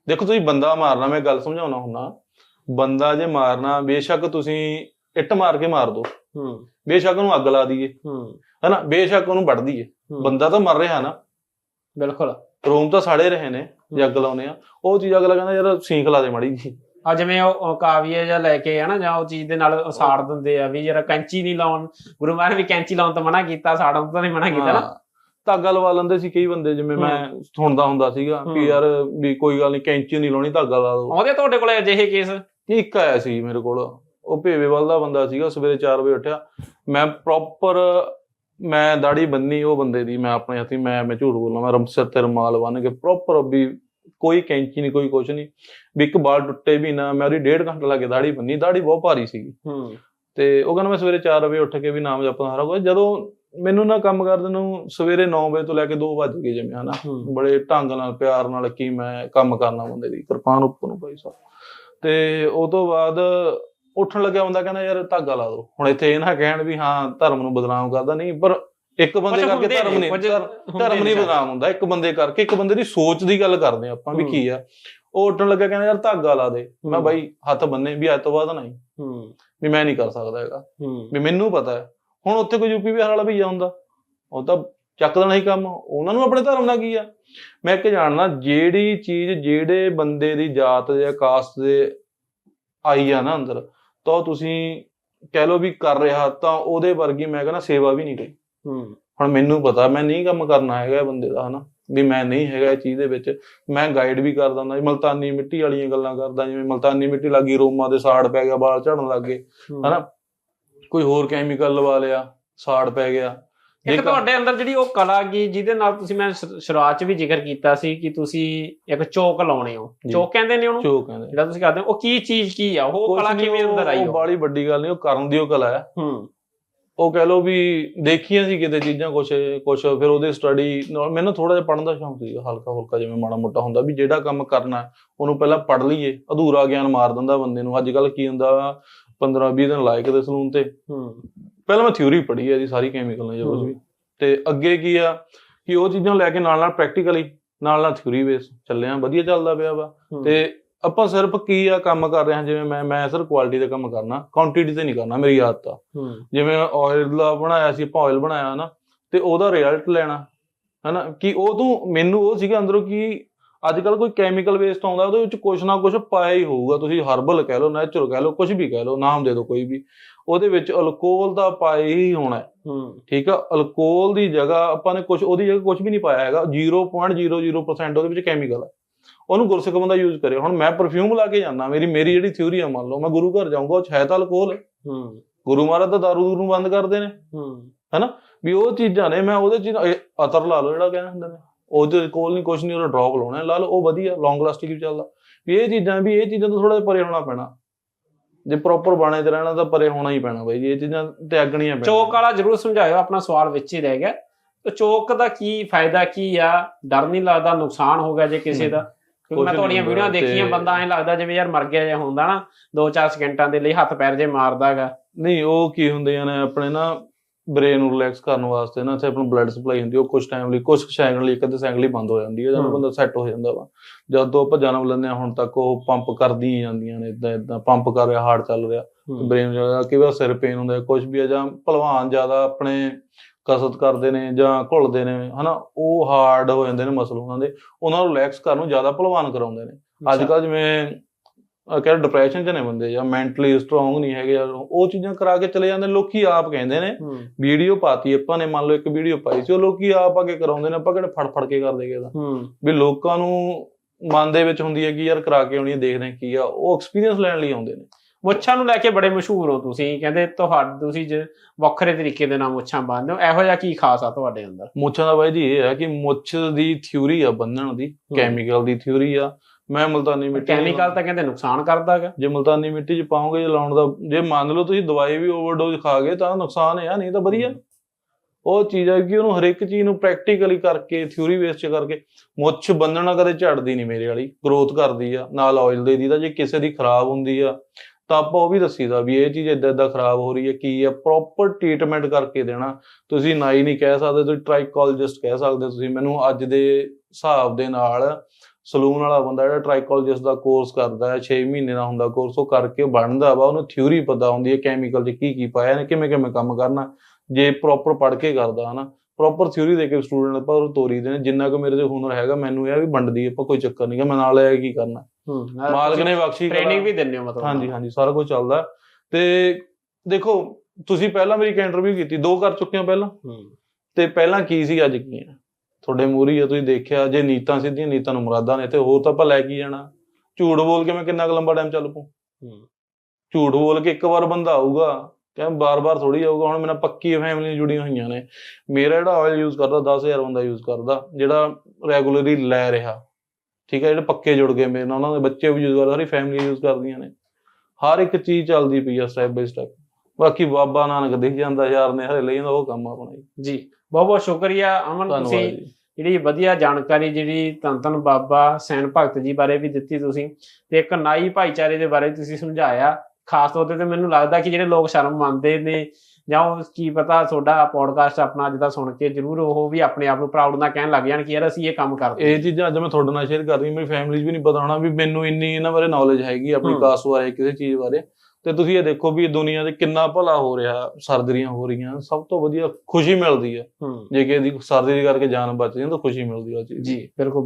ਦੇਖੋ ਤੁਸੀਂ ਬੰਦਾ ਮਾਰਨਾ ਮੈਂ ਗੱਲ ਸਮਝਾਉਣਾ ਹੁੰਨਾ ਬੰਦਾ ਜੇ ਮਾਰਨਾ ਬੇਸ਼ੱਕ ਤੁਸੀਂ ਇੱਟ ਮਾਰ ਕੇ ਮਾਰ ਦੋ। ਹੂੰ। ਬੇਸ਼ੱਕ ਉਹਨੂੰ ਅੱਗ ਲਾ ਦਈਏ। ਹੂੰ। ਹਨਾ? ਬੇਸ਼ੱਕ ਉਹਨੂੰ ਵੱਢ ਦਈਏ। ਬੰਦਾ ਤਾਂ ਮਰ ਰਿਹਾ ਨਾ। ਬਿਲਕੁਲ। ਰੋਮ ਤਾਂ ਸਾੜੇ ਰਹੇ ਨੇ ਜੇ ਅੱਗ ਲਾਉਨੇ ਆ। ਉਹ ਚੀਜ਼ ਅਗਲਾ ਕਹਿੰਦਾ ਯਾਰ ਸੀਂਖ ਲਾ ਦੇ ਮੜੀ ਜੀ ਆ ਜਿਵੇਂ ਉਹ ਕਾਵੀਏ ਜਾਂ ਲੈ ਕੇ ਹਨਾ ਜਾਂ ਉਹ ਚੀਜ਼ ਦੇ ਨਾਲ ਸਾੜ ਦਿੰਦੇ ਆ ਵੀ ਜਰਾ ਕੈਂਚੀ ਨਹੀਂ ਲਾਉਣ। ਗੁਰੂ ਮਹਾਰਾਜ ਵੀ ਕੈਂਚੀ ਲਾਉਣ ਤੋਂ ਮਨਾ ਕੀਤਾ ਸਾੜਨ ਤੋਂ ਨਹੀਂ ਮਨਾ ਕੀਤਾ ਨਾ। ਧਾਗਾ ਲਵਾ ਲੈਂਦੇ ਸੀ ਕਈ ਬੰਦੇ ਜਿਵੇਂ ਮੈਂ ਸੁਣਦਾ ਹੁੰਦਾ ਸੀਗਾ। ਕਿ ਯਾਰ ਵੀ ਕੋਈ ਗੱਲ ਨਹੀਂ ਕੈਂਚੀ ਨਹੀਂ ਲਾਉਣੀ ਧਾਗਾ ਲਾ ਦੋ ਉਹਦੇ ਤੁਹਾਡੇ ਕੋਲ ਅਜਿਹੇ ਕੇਸ? ਇੱਕ ਆਇਆ ਸੀ ਮੇਰੇ ਕੋਲ ਉਹ ਭੇਵੇਵਾਲ ਦਾ ਬੰਦਾ ਸੀਗਾ ਸਵੇਰੇ 4 ਵਜੇ ਉੱਠਿਆ। ਮੈਂ ਪ੍ਰੋਪਰ ਮੈਂ ਦਾੜੀ ਬੰਨੀ ਉਹ ਬੰਦੇ ਦੀ ਮੈਂ ਆਪਣੇ ਹੱਥੀ ਮੈਂ ਮੈਂ ਝੂਠ ਬੋਲਾਂ ਮੈਂ ਰਮਸਰ ਤੇ ਰਮਾਲ ਬੰਨ ਕੇ ਪ੍ਰੋਪਰ ਵੀ ਕੋਈ ਕੈਂਚੀ ਨਹੀਂ ਕੋਈ ਕੁਛ ਨਹੀਂ ਵੀ ਇੱਕ ਬਾਲ ਟੁੱਟੇ ਵੀ ਨਾ ਮੈਂ ਉਹਦੀ ਡੇਢ ਘੰਟਾ ਲਾ ਕੇ ਦਾੜੀ ਬੰਨੀ ਦਾੜੀ ਬਹੁਤ ਭਾਰੀ ਸੀਗੀ। ਹੂੰ। ਤੇ ਉਹ ਕਹਿੰਦਾ ਮੈਂ ਸਵੇਰੇ 4 ਵਜੇ ਉੱਠ ਕੇ ਵੀ ਨਾਮ ਜਪਦਾ ਸਾਰਾ ਕੁਝ ਜਦੋਂ ਮੈਨੂੰ ਨਾ ਕੰਮ ਕਰਦੇ ਨੂੰ ਸਵੇਰੇ 9 ਵਜੇ ਤੋਂ ਲੈ ਕੇ 2 ਵਜੇ ਗਏ ਜਿਵੇਂ ਹਨਾ? ਬੜੇ ਢੰਗ ਨਾਲ ਪਿਆਰ ਨਾਲ ਕੀ ਮੈਂ ਕੰਮ ਕਰਨਾ ਬੰਦੇ ਦੀ ਕਿਰਪਾਨ ਉੱਪਰ ਨੂੰ ਭਾਈ ਸਾਹਿਬ। ਤੇ ਉਹ ਤੋਂ ਬਾਅਦ ਉੱਠਣ ਲੱਗਿਆ ਬੰਦਾ ਕਹਿੰਦਾ ਯਾਰ ਧਾਗਾ ਲਾ ਦੋ। ਹੁਣ ਇੱਥੇ ਇਹ ਨਾ ਕਹਿਣ ਵੀ ਹਾਂ ਧਰਮ ਨੂੰ ਬਦਨਾਮ ਕਰਦਾ। ਨਹੀਂ ਪਰ ਇੱਕ ਬੰਦੇ ਕਰਕੇ ਹੁੰਦੇ ਧਰਮ ਨਹੀਂ ਹੁੰਦੇ ਧਰਮ ਨਹੀਂ। ਬਦਨਾਮ ਹੁੰਦਾ ਇੱਕ ਬੰਦੇ ਕਰਕੇ ਇੱਕ ਬੰਦੇ ਦੀ ਸੋਚ ਦੀ ਗੱਲ ਕਰਦੇ ਆਪਾਂ ਵੀ। ਕੀ ਆ। ਉਹ ਉੱਠਣ ਲੱਗਾ ਕਹਿੰਦਾ ਯਾਰ ਧਾਗਾ ਲਾ ਦੇ। ਮੈਂ। ਬਾਈ ਹੱਥ ਬੰਨੇ ਵੀ ਅੱਜ ਤੋਂ ਬਾਅਦ ਨਹੀਂ। ਹੂੰ। ਵੀ ਮੈਂ ਨਹੀਂ ਕਰ ਸਕਦਾ ਹੈਗਾ। ਵੀ ਮੈਨੂੰ ਪਤਾ ਹੈ ਹੁਣ ਉੱਥੇ ਕੋਈ ਯੂਪੀ ਬਿਹਾਰ ਵਾਲਾ ਵੀ ਹੁੰਦਾ। ਉਹ ਤਾਂ ਚੱਕ ਦੇਣਾ ਹੀ ਕੰਮ। ਉਹਨਾਂ ਨੂੰ ਆਪਣੇ ਧਰਮ ਨਾਲ ਕੀ ਆ? ਮੈਂ ਇੱਕ ਜਾਣਦਾ ਜਿਹੜੀ ਚੀਜ਼ ਜਿਹੜੇ ਬੰਦੇ ਦੀ ਜਾਤ ਜਾਂ ਕਾਸਟ ਦੇ ਆਈ ਆ ਨਾ ਅੰਦਰ ਤਾਂ ਤੁਸੀਂ ਕਹਿ ਲਓ ਵੀ ਕਰ ਰਿਹਾ ਤਾਂ ਉਹਦੇ ਵਰਗੀ ਮੈਂ ਕਹਿੰਦਾ ਸੇਵਾ ਵੀ ਨਹੀਂ ਕੋਈ ਹੂੰ। ਹੁਣ ਮੈਨੂੰ ਪਤਾ ਮੈਂ ਨਹੀਂ ਕੰਮ ਕਰਨਾ ਹੈਗਾ ਇਹ ਬੰਦੇ ਦਾ ਹਨਾ? ਵੀ ਮੈਂ ਨਹੀਂ ਹੈਗਾ ਇਹ ਚੀਜ਼ ਦੇ ਵਿੱਚ। ਮੈਂ ਗਾਈਡ ਵੀ ਕਰਦਾ ਹੁੰਦਾ ਜੀ ਮਲਤਾਨੀ ਮਿੱਟੀ ਵਾਲੀਆਂ ਗੱਲਾਂ ਕਰਦਾ ਜਿਵੇਂ ਮਲਤਾਨੀ ਮਿੱਟੀ ਲੱਗੀ ਰੋਮਾਂ ਦੇ ਸਾੜ ਪੈ ਗਿਆ ਵਾਲ ਝੜਨ ਲੱਗ ਗਏ। ਹਨਾ? ਕੋਈ ਹੋਰ ਕੈਮੀਕਲ ਲਵਾ ਲਿਆ ਸਾੜ ਪੈ ਗਿਆ। ਇੱਕ ਤੁਹਾਡੇ ਅੰਦਰ ਜਿਹੜੀ ਉਹ ਕਲਾ ਗੀ ਜਿਹਦੇ ਨਾਲ ਤੁਸੀਂ ਮੈਂ ਸ਼ੁਰੂਆਤ 'ਚ ਵੀ ਜ਼ਿਕਰ ਕੀਤਾ ਸੀ ਕਿ ਤੁਸੀਂ ਇੱਕ ਚੌਕ ਲਾਉਣੇ ਹੋ। ਚੌਕ ਕਹਿੰਦੇ ਨੇ ਉਹਨੂੰ? ਕਹਿੰਦੇ। ਜਿਹੜਾ ਤੁਸੀਂ ਕਰਦੇ ਹੋ ਉਹ ਕੀ ਚੀਜ਼ ਕੀ ਆ? ਉਹ ਕਲਾ ਕਿਵੇਂ ਅੰਦਰ ਆਈ ਉਹ ਬਾਲੀ ਵੱਡੀ ਗੱਲ ਨਹੀਂ ਉਹ ਕਰਨ ਦੀ ਉਹ ਕਲਾ ਹੈ। ਹੂੰ। ਉਹ ਕਹਿ ਲਓ ਵੀ ਦੇਖੀਆਂ ਸੀ ਕਿਤੇ ਚੀਜ਼ਾਂ ਕੁਛ ਕੁਛ ਫਿਰ ਉਹਦੇ ਸਟੱਡੀ ਮੈਨੂੰ ਥੋੜਾ ਜਿਹਾ ਪੜਨ ਦਾ ਸ਼ੌਂਕ ਸੀ ਹਲਕਾ ਹੁਲਕਾ ਜਿਵੇਂ ਮਾੜਾ ਮੋਟਾ ਹੁੰਦਾ ਵੀ ਜਿਹੜਾ ਕੰਮ ਕਰਨਾ ਉਹਨੂੰ ਪਹਿਲਾਂ ਪੜ ਲਈਏ ਅਧੂਰਾ ਗਿਆਨ ਮਾਰ ਦਿੰਦਾ ਬੰਦੇ ਨੂੰ ਅੱਜ ਕੱਲ ਕੀ ਹੁੰਦਾ 15 20 ਦਿਨ ਲਾਇਕ ਦੇ ਸਲੂਨ ਤੇ। ਹੂੰ। ਪਹਿਲਾਂ ਮੈਂ ਥਿਊਰੀ ਪੜ੍ਹੀ ਹੈ ਜੀ ਸਾਰੀ ਕੈਮੀਕਲ ਨੇ ਜੋ। ਵੀ। ਤੇ ਅੱਗੇ ਕੀ ਆ ਕਿ ਉਹ ਚੀਜ਼ਾਂ ਲੈ ਕੇ ਨਾਲ ਨਾਲ ਪ੍ਰੈਕਟੀਕਲੀ ਨਾਲ ਨਾਲ ਥਿਊਰੀ ਬੇਸ ਚੱਲਿਆ ਵਧੀਆ ਚੱਲਦਾ ਪਿਆ ਵਾ। ਤੇ ਆਪਾਂ ਸਿਰਫ ਕੀ ਆ ਕੰਮ ਕਰ ਰਹੇ ਹਾਂ ਜਿਵੇਂ ਮੈਂ ਮੈਂ ਸਿਰਫ ਕੁਆਲਿਟੀ ਤੇ ਕੰਮ ਕਰਨਾ ਕੁਆਂਟੀਟੀ ਤੇ ਨਹੀਂ ਕਰਨਾ ਮੇਰੀ ਆਦਤ। ਆ ਜਿਵੇਂ ਆਇਲ ਦਾ ਬਣਾਇਆ ਸੀ ਆਪਾਂ ਆਇਲ ਬਣਾਇਆ ਨਾ ਤੇ ਉਹਦਾ ਰਿਜ਼ਲਟ ਲੈਣਾ ਹਨਾ ਕਿ ਉਹ ਤੋਂ ਮੈਨੂੰ ਉਹ ਸੀਗਾ ਅੰਦਰੋਂ ਕਿ ਅੱਜ ਕੱਲ ਕੋਈ ਕੈਮੀਕਲ ਵੇਸਟ ਆਉਂਦਾ ਉਹਦੇ ਵਿੱਚ ਕੁਝ ਨਾ ਕੁਝ ਪਾਇਆ ਹੀ ਹੋਊਗਾ। ਤੁਸੀਂ ਹਰਬਲ ਕਹਿ ਲਓ ਨੈਚੁਰਲ ਕਹਿ ਲਓ ਕੁਝ ਵੀ ਕਹਿ ਲਓ ਨਾਮ ਦੇ ਦਿਓ ਕੋਈ ਵੀ। ਉਹਦੇ ਵਿੱਚ ਅਲਕੋਹਲ ਦਾ ਪਾਇਆ ਹੀ ਹੋਣਾ ਠੀਕ ਆ? ਅਲਕੋਹਲ ਦੀ ਜਗ੍ਹਾ ਆਪਾਂ ਨੇ ਕੁਝ ਉਹਦੀ ਜਗ੍ਹਾ ਕੁਝ ਵੀ ਨਹੀਂ ਪਾਇਆ ਹੈਗਾ। 0.00% ਉਹਦੇ ਵਿੱਚ ਕੈਮੀਕਲ ਹੈ। ਉਹਨੂੰ ਗੁਰਸਿੱਖ ਬੰਦਾ ਯੂਜ਼ ਕਰੇ ਹੁਣ ਮੈਂ ਪਰਫਿਊਮ ਲਾ ਕੇ ਜਾਂਦਾ ਮੇਰੀ ਮੇਰੀ ਜਿਹੜੀ ਥਿਊਰੀ ਆ ਮੰਨ ਲਓ ਮੈਂ ਗੁਰੂ ਘਰ ਜਾਊਂਗਾ ਉਹ 'ਚ ਹੈ ਤਾਂ ਅਲਕੋਹਲ ਹੂੰ। ਗੁਰੂ ਮਹਾਰਾਜ ਤਾਂ ਦਾਰੂ ਦੂਰੂ ਨੂੰ ਬੰਦ ਕਰਦੇ ਨੇ। ਹੂੰ। ਵੀ ਉਹ ਚੀਜ਼ਾਂ ਨੇ ਮੈਂ ਉਹਦੇ ਚ ਇਹ ਅਤਰ ਲਾ ਲਓ ਜਿਹੜਾ ਕਹਿੰਦੇ ਹੁੰਦੇ ਨੇ। ਉਹਦੇ ਕੋਲ ਨਹੀਂ ਕੁਝ ਨਹੀਂ ਉਹਦਾ ਡ੍ਰੌਪ ਲਾਉਣਾ ਲਾ ਲਓ ਉਹ ਵਧੀਆ ਲੌਂਗ ਲਾਸਟਿਕ ਵੀ ਚੱਲਦਾ। ਵੀ ਇਹ ਚੀਜ਼ਾਂ ਵੀ ਇਹ ਚੀਜ਼ਾਂ ਤੋਂ ਥੋੜਾ ਜਿਹਾ ਪਰੇ ਹੋਣਾ ਪੈਣਾ। ਜੇ ਪ੍ਰੋਪਰ ਬਾਣੇ ਤੇ ਰਹਿਣਾ ਤਾਂ ਪਰੇ ਹੋਣਾ ਹੀ ਪੈਣਾ ਬਾਈ ਜੀ ਇਹ ਚੀਜ਼ਾਂ ਤਿਆਗਣੀਆਂ ਪੈਣੀਆਂ ਚੌਕ ਵਾਲਾ ਜਰੂਰ ਸਮਝਾਇਓ ਆਪਣਾ ਸਵਾਲ ਵਿੱਚ ਹੀ ਰਹਿ ਗਿਆ। ਤੇ ਚੌਕ ਦਾ ਕੀ ਫਾਇਦਾ ਕੀ ਆ? ਡਰ ਨਹੀਂ ਲੱਗਦਾ ਨੁਕਸਾਨ ਹੋ ਗਿਆ ਜੇ ਕਿਸੇ ਦਾ? ਕਿਉਂਕਿ ਮੈਂ ਤੁਹਾਡੀਆਂ ਵੀਡੀਓ ਦੇਖੀਆਂ ਬੰਦਾ ਐਂ ਲੱਗਦਾ ਜਿਵੇਂ ਯਾਰ ਮਰ ਗਿਆ ਜਿਹਾ ਹੁੰਦਾ ਨਾ 2-4 ਸਕਿੰਟਾਂ ਦੇ ਲਈ ਹੱਥ ਪੈਰ ਜੇ ਮਾਰਦਾਗਾ ਨਹੀਂ ਉਹ ਕੀ ਹੁੰਦੇ ਨੇ ਆਪਣੇ ਨਾ ਬ੍ਰੇਨ ਨੂੰ ਰਿਲੈਕਸ ਕਰਨ ਵਾਸਤੇ ਨਾ ਇੱਥੇ ਆਪਣਾ ਬਲੱਡ ਸਪਲਾਈ ਹੁੰਦੀ ਉਹ ਕੁਝ ਟਾਈਮ ਲਈ ਕੁਝ ਸੈਕਿੰਡ ਲਈ ਇੱਕ ਅੱਧੇ ਸੈਕਿੰਡ ਲਈ ਬੰਦ ਹੋ ਜਾਂਦੀ ਹੈ ਜਦੋਂ। ਬੰਦਾ ਸੈੱਟ ਹੋ ਜਾਂਦਾ ਵਾ। ਜਦ ਤੋਂ ਆਪਾਂ ਜਨਮ ਲੈਂਦੇ ਹੁਣ ਤੱਕ ਉਹ ਪੰਪ ਕਰਦੀ ਹੀ ਜਾਂਦੀਆਂ ਨੇ ਇਦਾਂ ਇਦਾਂ ਪੰਪ ਕਰ ਰਿਹਾ ਹਾਰਟ ਚੱਲ ਰਿਹਾ ਬ੍ਰੇਨ ਜ਼ਿਆਦਾ ਕਈ ਵਾਰ ਸਿਰ ਪੇਨ ਹੁੰਦਾ ਕੁਝ ਵੀ ਆ ਜਾਂ ਭਲਵਾਨ ਜ਼ਿਆਦਾ ਆਪਣੇ ਕਸਰਤ ਕਰਦੇ ਨੇ ਜਾਂ ਘੁਲਦੇ ਨੇ ਹਨਾ ਉਹ ਹਾਰਡ ਹੋ ਜਾਂਦੇ ਨੇ ਮਸਲ ਉਹਨਾਂ ਦੇ। ਉਹਨਾਂ ਨੂੰ ਰਿਲੈਕਸ ਕਰਨ ਨੂੰ ਜ਼ਿਆਦਾ ਭਲਵਾਨ ਕਰਾਉਂਦੇ ਨੇ। ਅੱਜ ਕੱਲ ਜਿਵੇਂ ਕਹਿੰਦੇ ਡਿਪਰੈਸ਼ਨ ਚ ਨੇ ਬੰਦੇ ਜਾਂ ਮੈਂਟਲੀ ਸਟਰੋਂਗ ਨਹੀਂ ਹੈਗੇ ਜਾਂ ਉਹ ਚੀਜ਼ਾਂ ਕਰਾ ਕੇ ਚਲੇ ਜਾਂਦੇ ਲੋਕੀ ਆਪ ਕਹਿੰਦੇ ਨੇ ਵੀਡੀਓ ਪਾਤੀ ਆਪਾਂ ਨੇ ਮੰਨ ਲਓ ਇੱਕ ਵੀਡੀਓ ਪਾਈ ਸੀ ਉਹ ਲੋਕੀ ਆਪ ਆ ਕੇ ਕਰਾਉਂਦੇ ਨੇ ਆਪਾਂ ਕਿਹੜੇ ਫੜ ਫੜ ਕੇ ਕਰਦੇ ਕਿਹਦਾ ਵੀ ਲੋਕਾਂ ਨੂੰ ਮਨ ਦੇ ਵਿੱਚ ਹੁੰਦੀ ਹੈ ਕਿ ਯਾਰ ਕਰਾ ਕੇ ਆਉਣੀ ਹੈ ਦੇਖਦੇ ਕੀ ਆ ਉਹ ਐਕਸਪੀਰੀਅੰਸ ਲੈਣ ਲਈ ਆਉਂਦੇ ਨੇ। ਮੁੱਛਾਂ ਨੂੰ ਲੈ ਕੇ ਬੜੇ ਮਸ਼ਹੂਰ ਹੋ ਤੁਸੀਂ ਕਹਿੰਦੇ ਤੁਹਾਡੇ ਤੁਸੀਂ ਜ ਵੱਖਰੇ ਤਰੀਕੇ ਦੇ ਨਾਲ ਮੁੱਛਾਂ ਬੰਨ੍ਹਦੇ ਹੋ ਇਹੋ ਜਿਹਾ ਕੀ ਖਾਸ ਆ ਤੁਹਾਡੇ ਅੰਦਰ? ਮੁੱਛਾਂ ਦਾ ਬਾਈ ਜੀ ਇਹ ਹੈ ਕਿ ਮੁੱਛ ਦੀ ਥਿਊਰੀ ਆ ਬੰਨਣ ਦੀ ਕੈਮੀਕਲ ਦੀ ਥਿਊਰੀ ਆ ਮੈਂ ਮਲਤਾਨੀ ਮਿੱਟੀ ਕੈਮੀਕਲ ਤਾਂ ਕਹਿੰਦੇ ਨੁਕਸਾਨ ਕਰਦਾਗਾ। ਜੇ ਮਲਤਾਨੀ ਮਿੱਟੀ ਚ ਪਾਓਗੇ ਜੇ ਲਾਉਣ ਦਾ ਜੇ ਮੰਨ ਲਓ ਤੁਸੀਂ ਦਵਾਈ ਵੀ ਓਵਰਡੋਜ਼ ਖਾ ਗਏ ਤਾਂ ਨੁਕਸਾਨ ਹੈ ਨਹੀਂ ਤਾਂ ਵਧੀਆ। ਉਹ ਚੀਜ਼ ਹੈ ਕਿ ਉਹਨੂੰ ਹਰੇਕ ਚੀਜ਼ ਨੂੰ ਪ੍ਰੈਕਟੀਕਲੀ ਕਰਕੇ ਥਿਊਰੀ ਬੇਸ ਚ ਕਰਕੇ ਮੁੱਛ ਬੰਨਣਾ ਕਦੇ ਝੜਦੀ ਨਹੀਂ ਮੇਰੇ ਵਾਲੀ ਗਰੋਥ ਕਰਦੀ ਆ ਨਾਲ ਆਇਲ ਦੇ ਦੀ ਤਾਂ ਜੇ ਕਿਸੇ ਦੀ ਖਰਾਬ ਹੁੰਦੀ ਆ ਤਾਂ ਆਪਾਂ ਉਹ ਵੀ ਦੱਸੀਦਾ ਵੀ ਇਹ ਚੀਜ਼ ਇਦਾਂ ਇਦਾਂ ਖਰਾਬ ਹੋ ਰਹੀ ਹੈ ਕੀ ਆ ਪ੍ਰੋਪਰ ਟ੍ਰੀਟਮੈਂਟ ਕਰਕੇ ਦੇਣਾ। ਤੁਸੀਂ ਨਾਈ ਨਹੀਂ ਕਹਿ ਸਕਦੇ ਤੁਸੀਂ ਟ੍ਰਾਈਕੋਲੋਜਿਸਟ ਕਹਿ ਸਕਦੇ ਤੁਸੀਂ ਮੈਨੂੰ ਅੱਜ ਦੇ ਹਿਸਾਬ ਦੇ ਨਾਲ ਸਲੂਨ ਵਾਲਾ ਬੰਦਾ ਜਿਹੜਾ ਟ੍ਰਾਈਕੋਲੋਜਿਸਟ ਦਾ ਕੋਰਸ ਕਰਦਾ ਹੈ 6 ਮਹੀਨੇ ਦਾ ਹੁੰਦਾ ਕੋਰਸ ਉਹ ਕਰਕੇ ਬਣਦਾ ਵਾ ਉਹਨੂੰ ਥਿਊਰੀ ਪਤਾ ਹੁੰਦੀ ਹੈ ਕੈਮੀਕਲ 'ਚ ਕੀ ਕੀ ਪਾਇਆ ਨੇ ਕਿਵੇਂ ਕਿਵੇਂ ਕੰਮ ਕਰਨਾ। ਜੇ ਪ੍ਰੋਪਰ ਪੜ੍ਹ ਕੇ ਕਰਦਾ ਹਨਾ ਪ੍ਰੋਪਰ ਥਿਊਰੀ ਦੇ ਕੇ ਸਟੂਡੈਂਟ ਆਪਾਂ ਉਹ ਤੋਰੀਦੇ ਨੇ ਜਿੰਨਾ ਕੁ ਮੇਰੇ 'ਚ ਹੁਨਰ ਹੈਗਾ ਮੈਨੂੰ ਇਹ ਵੀ ਵੰਡਦੀ ਆਪਾਂ ਕੋਈ ਚੱਕਰ ਨਹੀਂ ਗਾ ਮੈਂ ਨਾਲ ਇਹ ਕੀ ਕਰਨਾ। ਹੂੰ ਮਾਲਕ ਨੇ ਬਖਸ਼ੀ ਟ੍ਰੇਨਿੰਗ ਵੀ ਦਿੰਦੇ ਹੋ ਮਤਲਬ ਹਾਂਜੀ ਹਾਂਜੀ ਸਾਰਾ ਕੁਝ ਚੱਲਦਾ। ਤੇ ਦੇਖੋ ਤੁਸੀਂ ਪਹਿਲਾਂ ਮੇਰੀ ਇੰਟਰਵਿਊ ਕੀਤੀ ਦੋ ਕਰ ਚੁੱਕੇ ਹੋ ਪਹਿਲਾਂ? ਹੂੰ। ਤੇ ਪਹਿਲਾਂ ਕੀ ਸੀ ਅੱਜ ਕੀ ਹੈ? ਤੁਹਾਡੇ ਮੂਹਰੀ ਆ ਤੁਸੀਂ ਦੇਖਿਆ ਜੇ ਨੀਤਾਂ ਸਿੱਧੀਆਂ ਨੀਤਾਂ ਨੂੰ ਮੁਰਾਦਾਂ ਨੇ ਤੇ ਹੋਰ ਤਾਂ ਆਪਾਂ ਲੈ ਕੇ ਜਾਣਾ? ਝੂਠ ਬੋਲ ਕੇ ਮੈਂ ਕਿੰਨਾ ਕੁ ਲੰਬਾ ਟਾਈਮ ਚੱਲ ਹੂੰ। ਝੂਠ ਬੋਲ ਕੇ ਇੱਕ ਵਾਰ ਬੰਦਾ ਆਊਗਾ ਕਿ ਬਾਰ-ਬਾਰ ਥੋੜੀ ਆਊਗਾ ਹੁਣ ਮੇਰਾ ਪੱਕੀ ਫੈਮਿਲੀ ਜੁੜੀਆਂ ਹੋਈਆਂ ਨੇ। ਮੇਰਾ ਜਿਹੜਾ ਆਇਲ ਯੂਜ਼ ਕਰਦਾ 10000 ਬੰਦਾ ਯੂਜ਼ ਕਰਦਾ ਜਿਹੜਾ ਰੈਗੂਲਰਲੀ ਲੈ ਰਿਹਾ। ਠੀਕ ਹੈ ਜਿਹੜੇ ਪੱਕੇ ਜੁੜ ਗਏ ਮੇਰੇ ਨਾਲ ਉਹਨਾਂ ਦੇ ਬੱਚੇ ਵੀ ਯੂਜ਼ ਕਰਦੇ ਸਾਰੀ ਫੈਮਿਲੀ ਯੂਜ਼ ਕਰਦੀਆਂ ਨੇ। ਹਰ ਇੱਕ ਚੀਜ਼ ਚੱਲਦੀ ਪਈ ਆ ਸਟੈਪ ਬਾਈ ਸਟੈਪ ਬਾਕੀ ਬਾਬਾ ਨਾਨਕ ਦਿਖ ਜਾਂਦਾ ਯਾਰ ਨੇ ਹਰੇ ਲਈ ਜਾਂਦਾ ਉਹ ਕੰਮ ਆਪਣਾ ਜੀ। ਬਹੁਤ ਬਹੁਤ ਸ਼ੁਕਰੀਆ ਅਮਨ ਤੁਸੀਂ ਜਿਹੜੀ ਵਧੀਆ ਜਾਣਕਾਰੀ ਜਿਹੜੀ ਧੰਨ ਧੰਨ ਬਾਬਾ ਸੈਣ ਭਗਤ ਜੀ ਬਾਰੇ ਵੀ ਦਿੱਤੀ ਤੁਸੀਂ ਤੇ ਇੱਕ ਨਾਈ ਭਾਈਚਾਰੇ ਦੇ ਬਾਰੇ ਤੁਸੀਂ ਸਮਝਾਇਆ। ਖਾਸ ਤੌਰ ਤੇ ਮੈਨੂੰ ਲੱਗਦਾ ਕਿ ਜਿਹੜੇ ਲੋਕ ਸ਼ਰਮ ਮੰਨਦੇ ਨੇ ਜਾਂ ਉਹ ਕੀ ਪਤਾ ਤੁਹਾਡਾ ਪੋਡਕਾਸਟ ਆਪਣਾ ਅੱਜ ਦਾ ਸੁਣ ਕੇ ਜ਼ਰੂਰ ਉਹ ਵੀ ਆਪਣੇ ਆਪ ਨੂੰ ਪ੍ਰਾਊਡ ਨਾਲ ਕਹਿਣ ਲੱਗ ਜਾਣ ਕਿ ਯਾਰ ਅਸੀਂ ਇਹ ਕੰਮ ਕਰਦੇ ਇਹ ਚੀਜ਼ਾਂ ਅੱਜ ਮੈਂ ਤੁਹਾਡੇ ਨਾਲ ਸ਼ੇਅਰ ਕਰ ਰਹੀ ਮੇਰੀ ਫੈਮਿਲੀ ਵੀ ਨਹੀਂ ਪਤਾ ਹੋਣਾ ਵੀ ਮੈਨੂੰ ਇੰਨੀ ਇਹਨਾਂ ਬਾਰੇ ਨੌਲੇਜ ਹੈਗੀ ਆਪਣੀ। ਕਾਸਟ ਬਾਰੇ ਕਿਸੇ ਚੀਜ਼ ਬਾਰੇ। ਤੇ ਤੁਸੀਂ ਇਹ ਦੇਖੋ ਵੀ ਦੁਨੀਆ 'ਚ ਕਿੰਨਾ ਭਲਾ ਹੋ ਰਿਹਾ ਸਰਜਰੀਆਂ ਹੋ ਰਹੀਆਂ ਸਭ ਤੋਂ ਵਧੀਆ ਖੁਸ਼ੀ ਮਿਲਦੀ ਹੈ। ਜੇ ਕਿਸੇ ਦੀ ਸਰਜਰੀ ਕਰਕੇ ਜਾਨ ਬਚ ਜਾਂਦੀ ਤਾਂ ਖੁਸ਼ੀ ਮਿਲਦੀ ਹੈ ਦੀ। ਜੀ ਬਿਲਕੁਲ।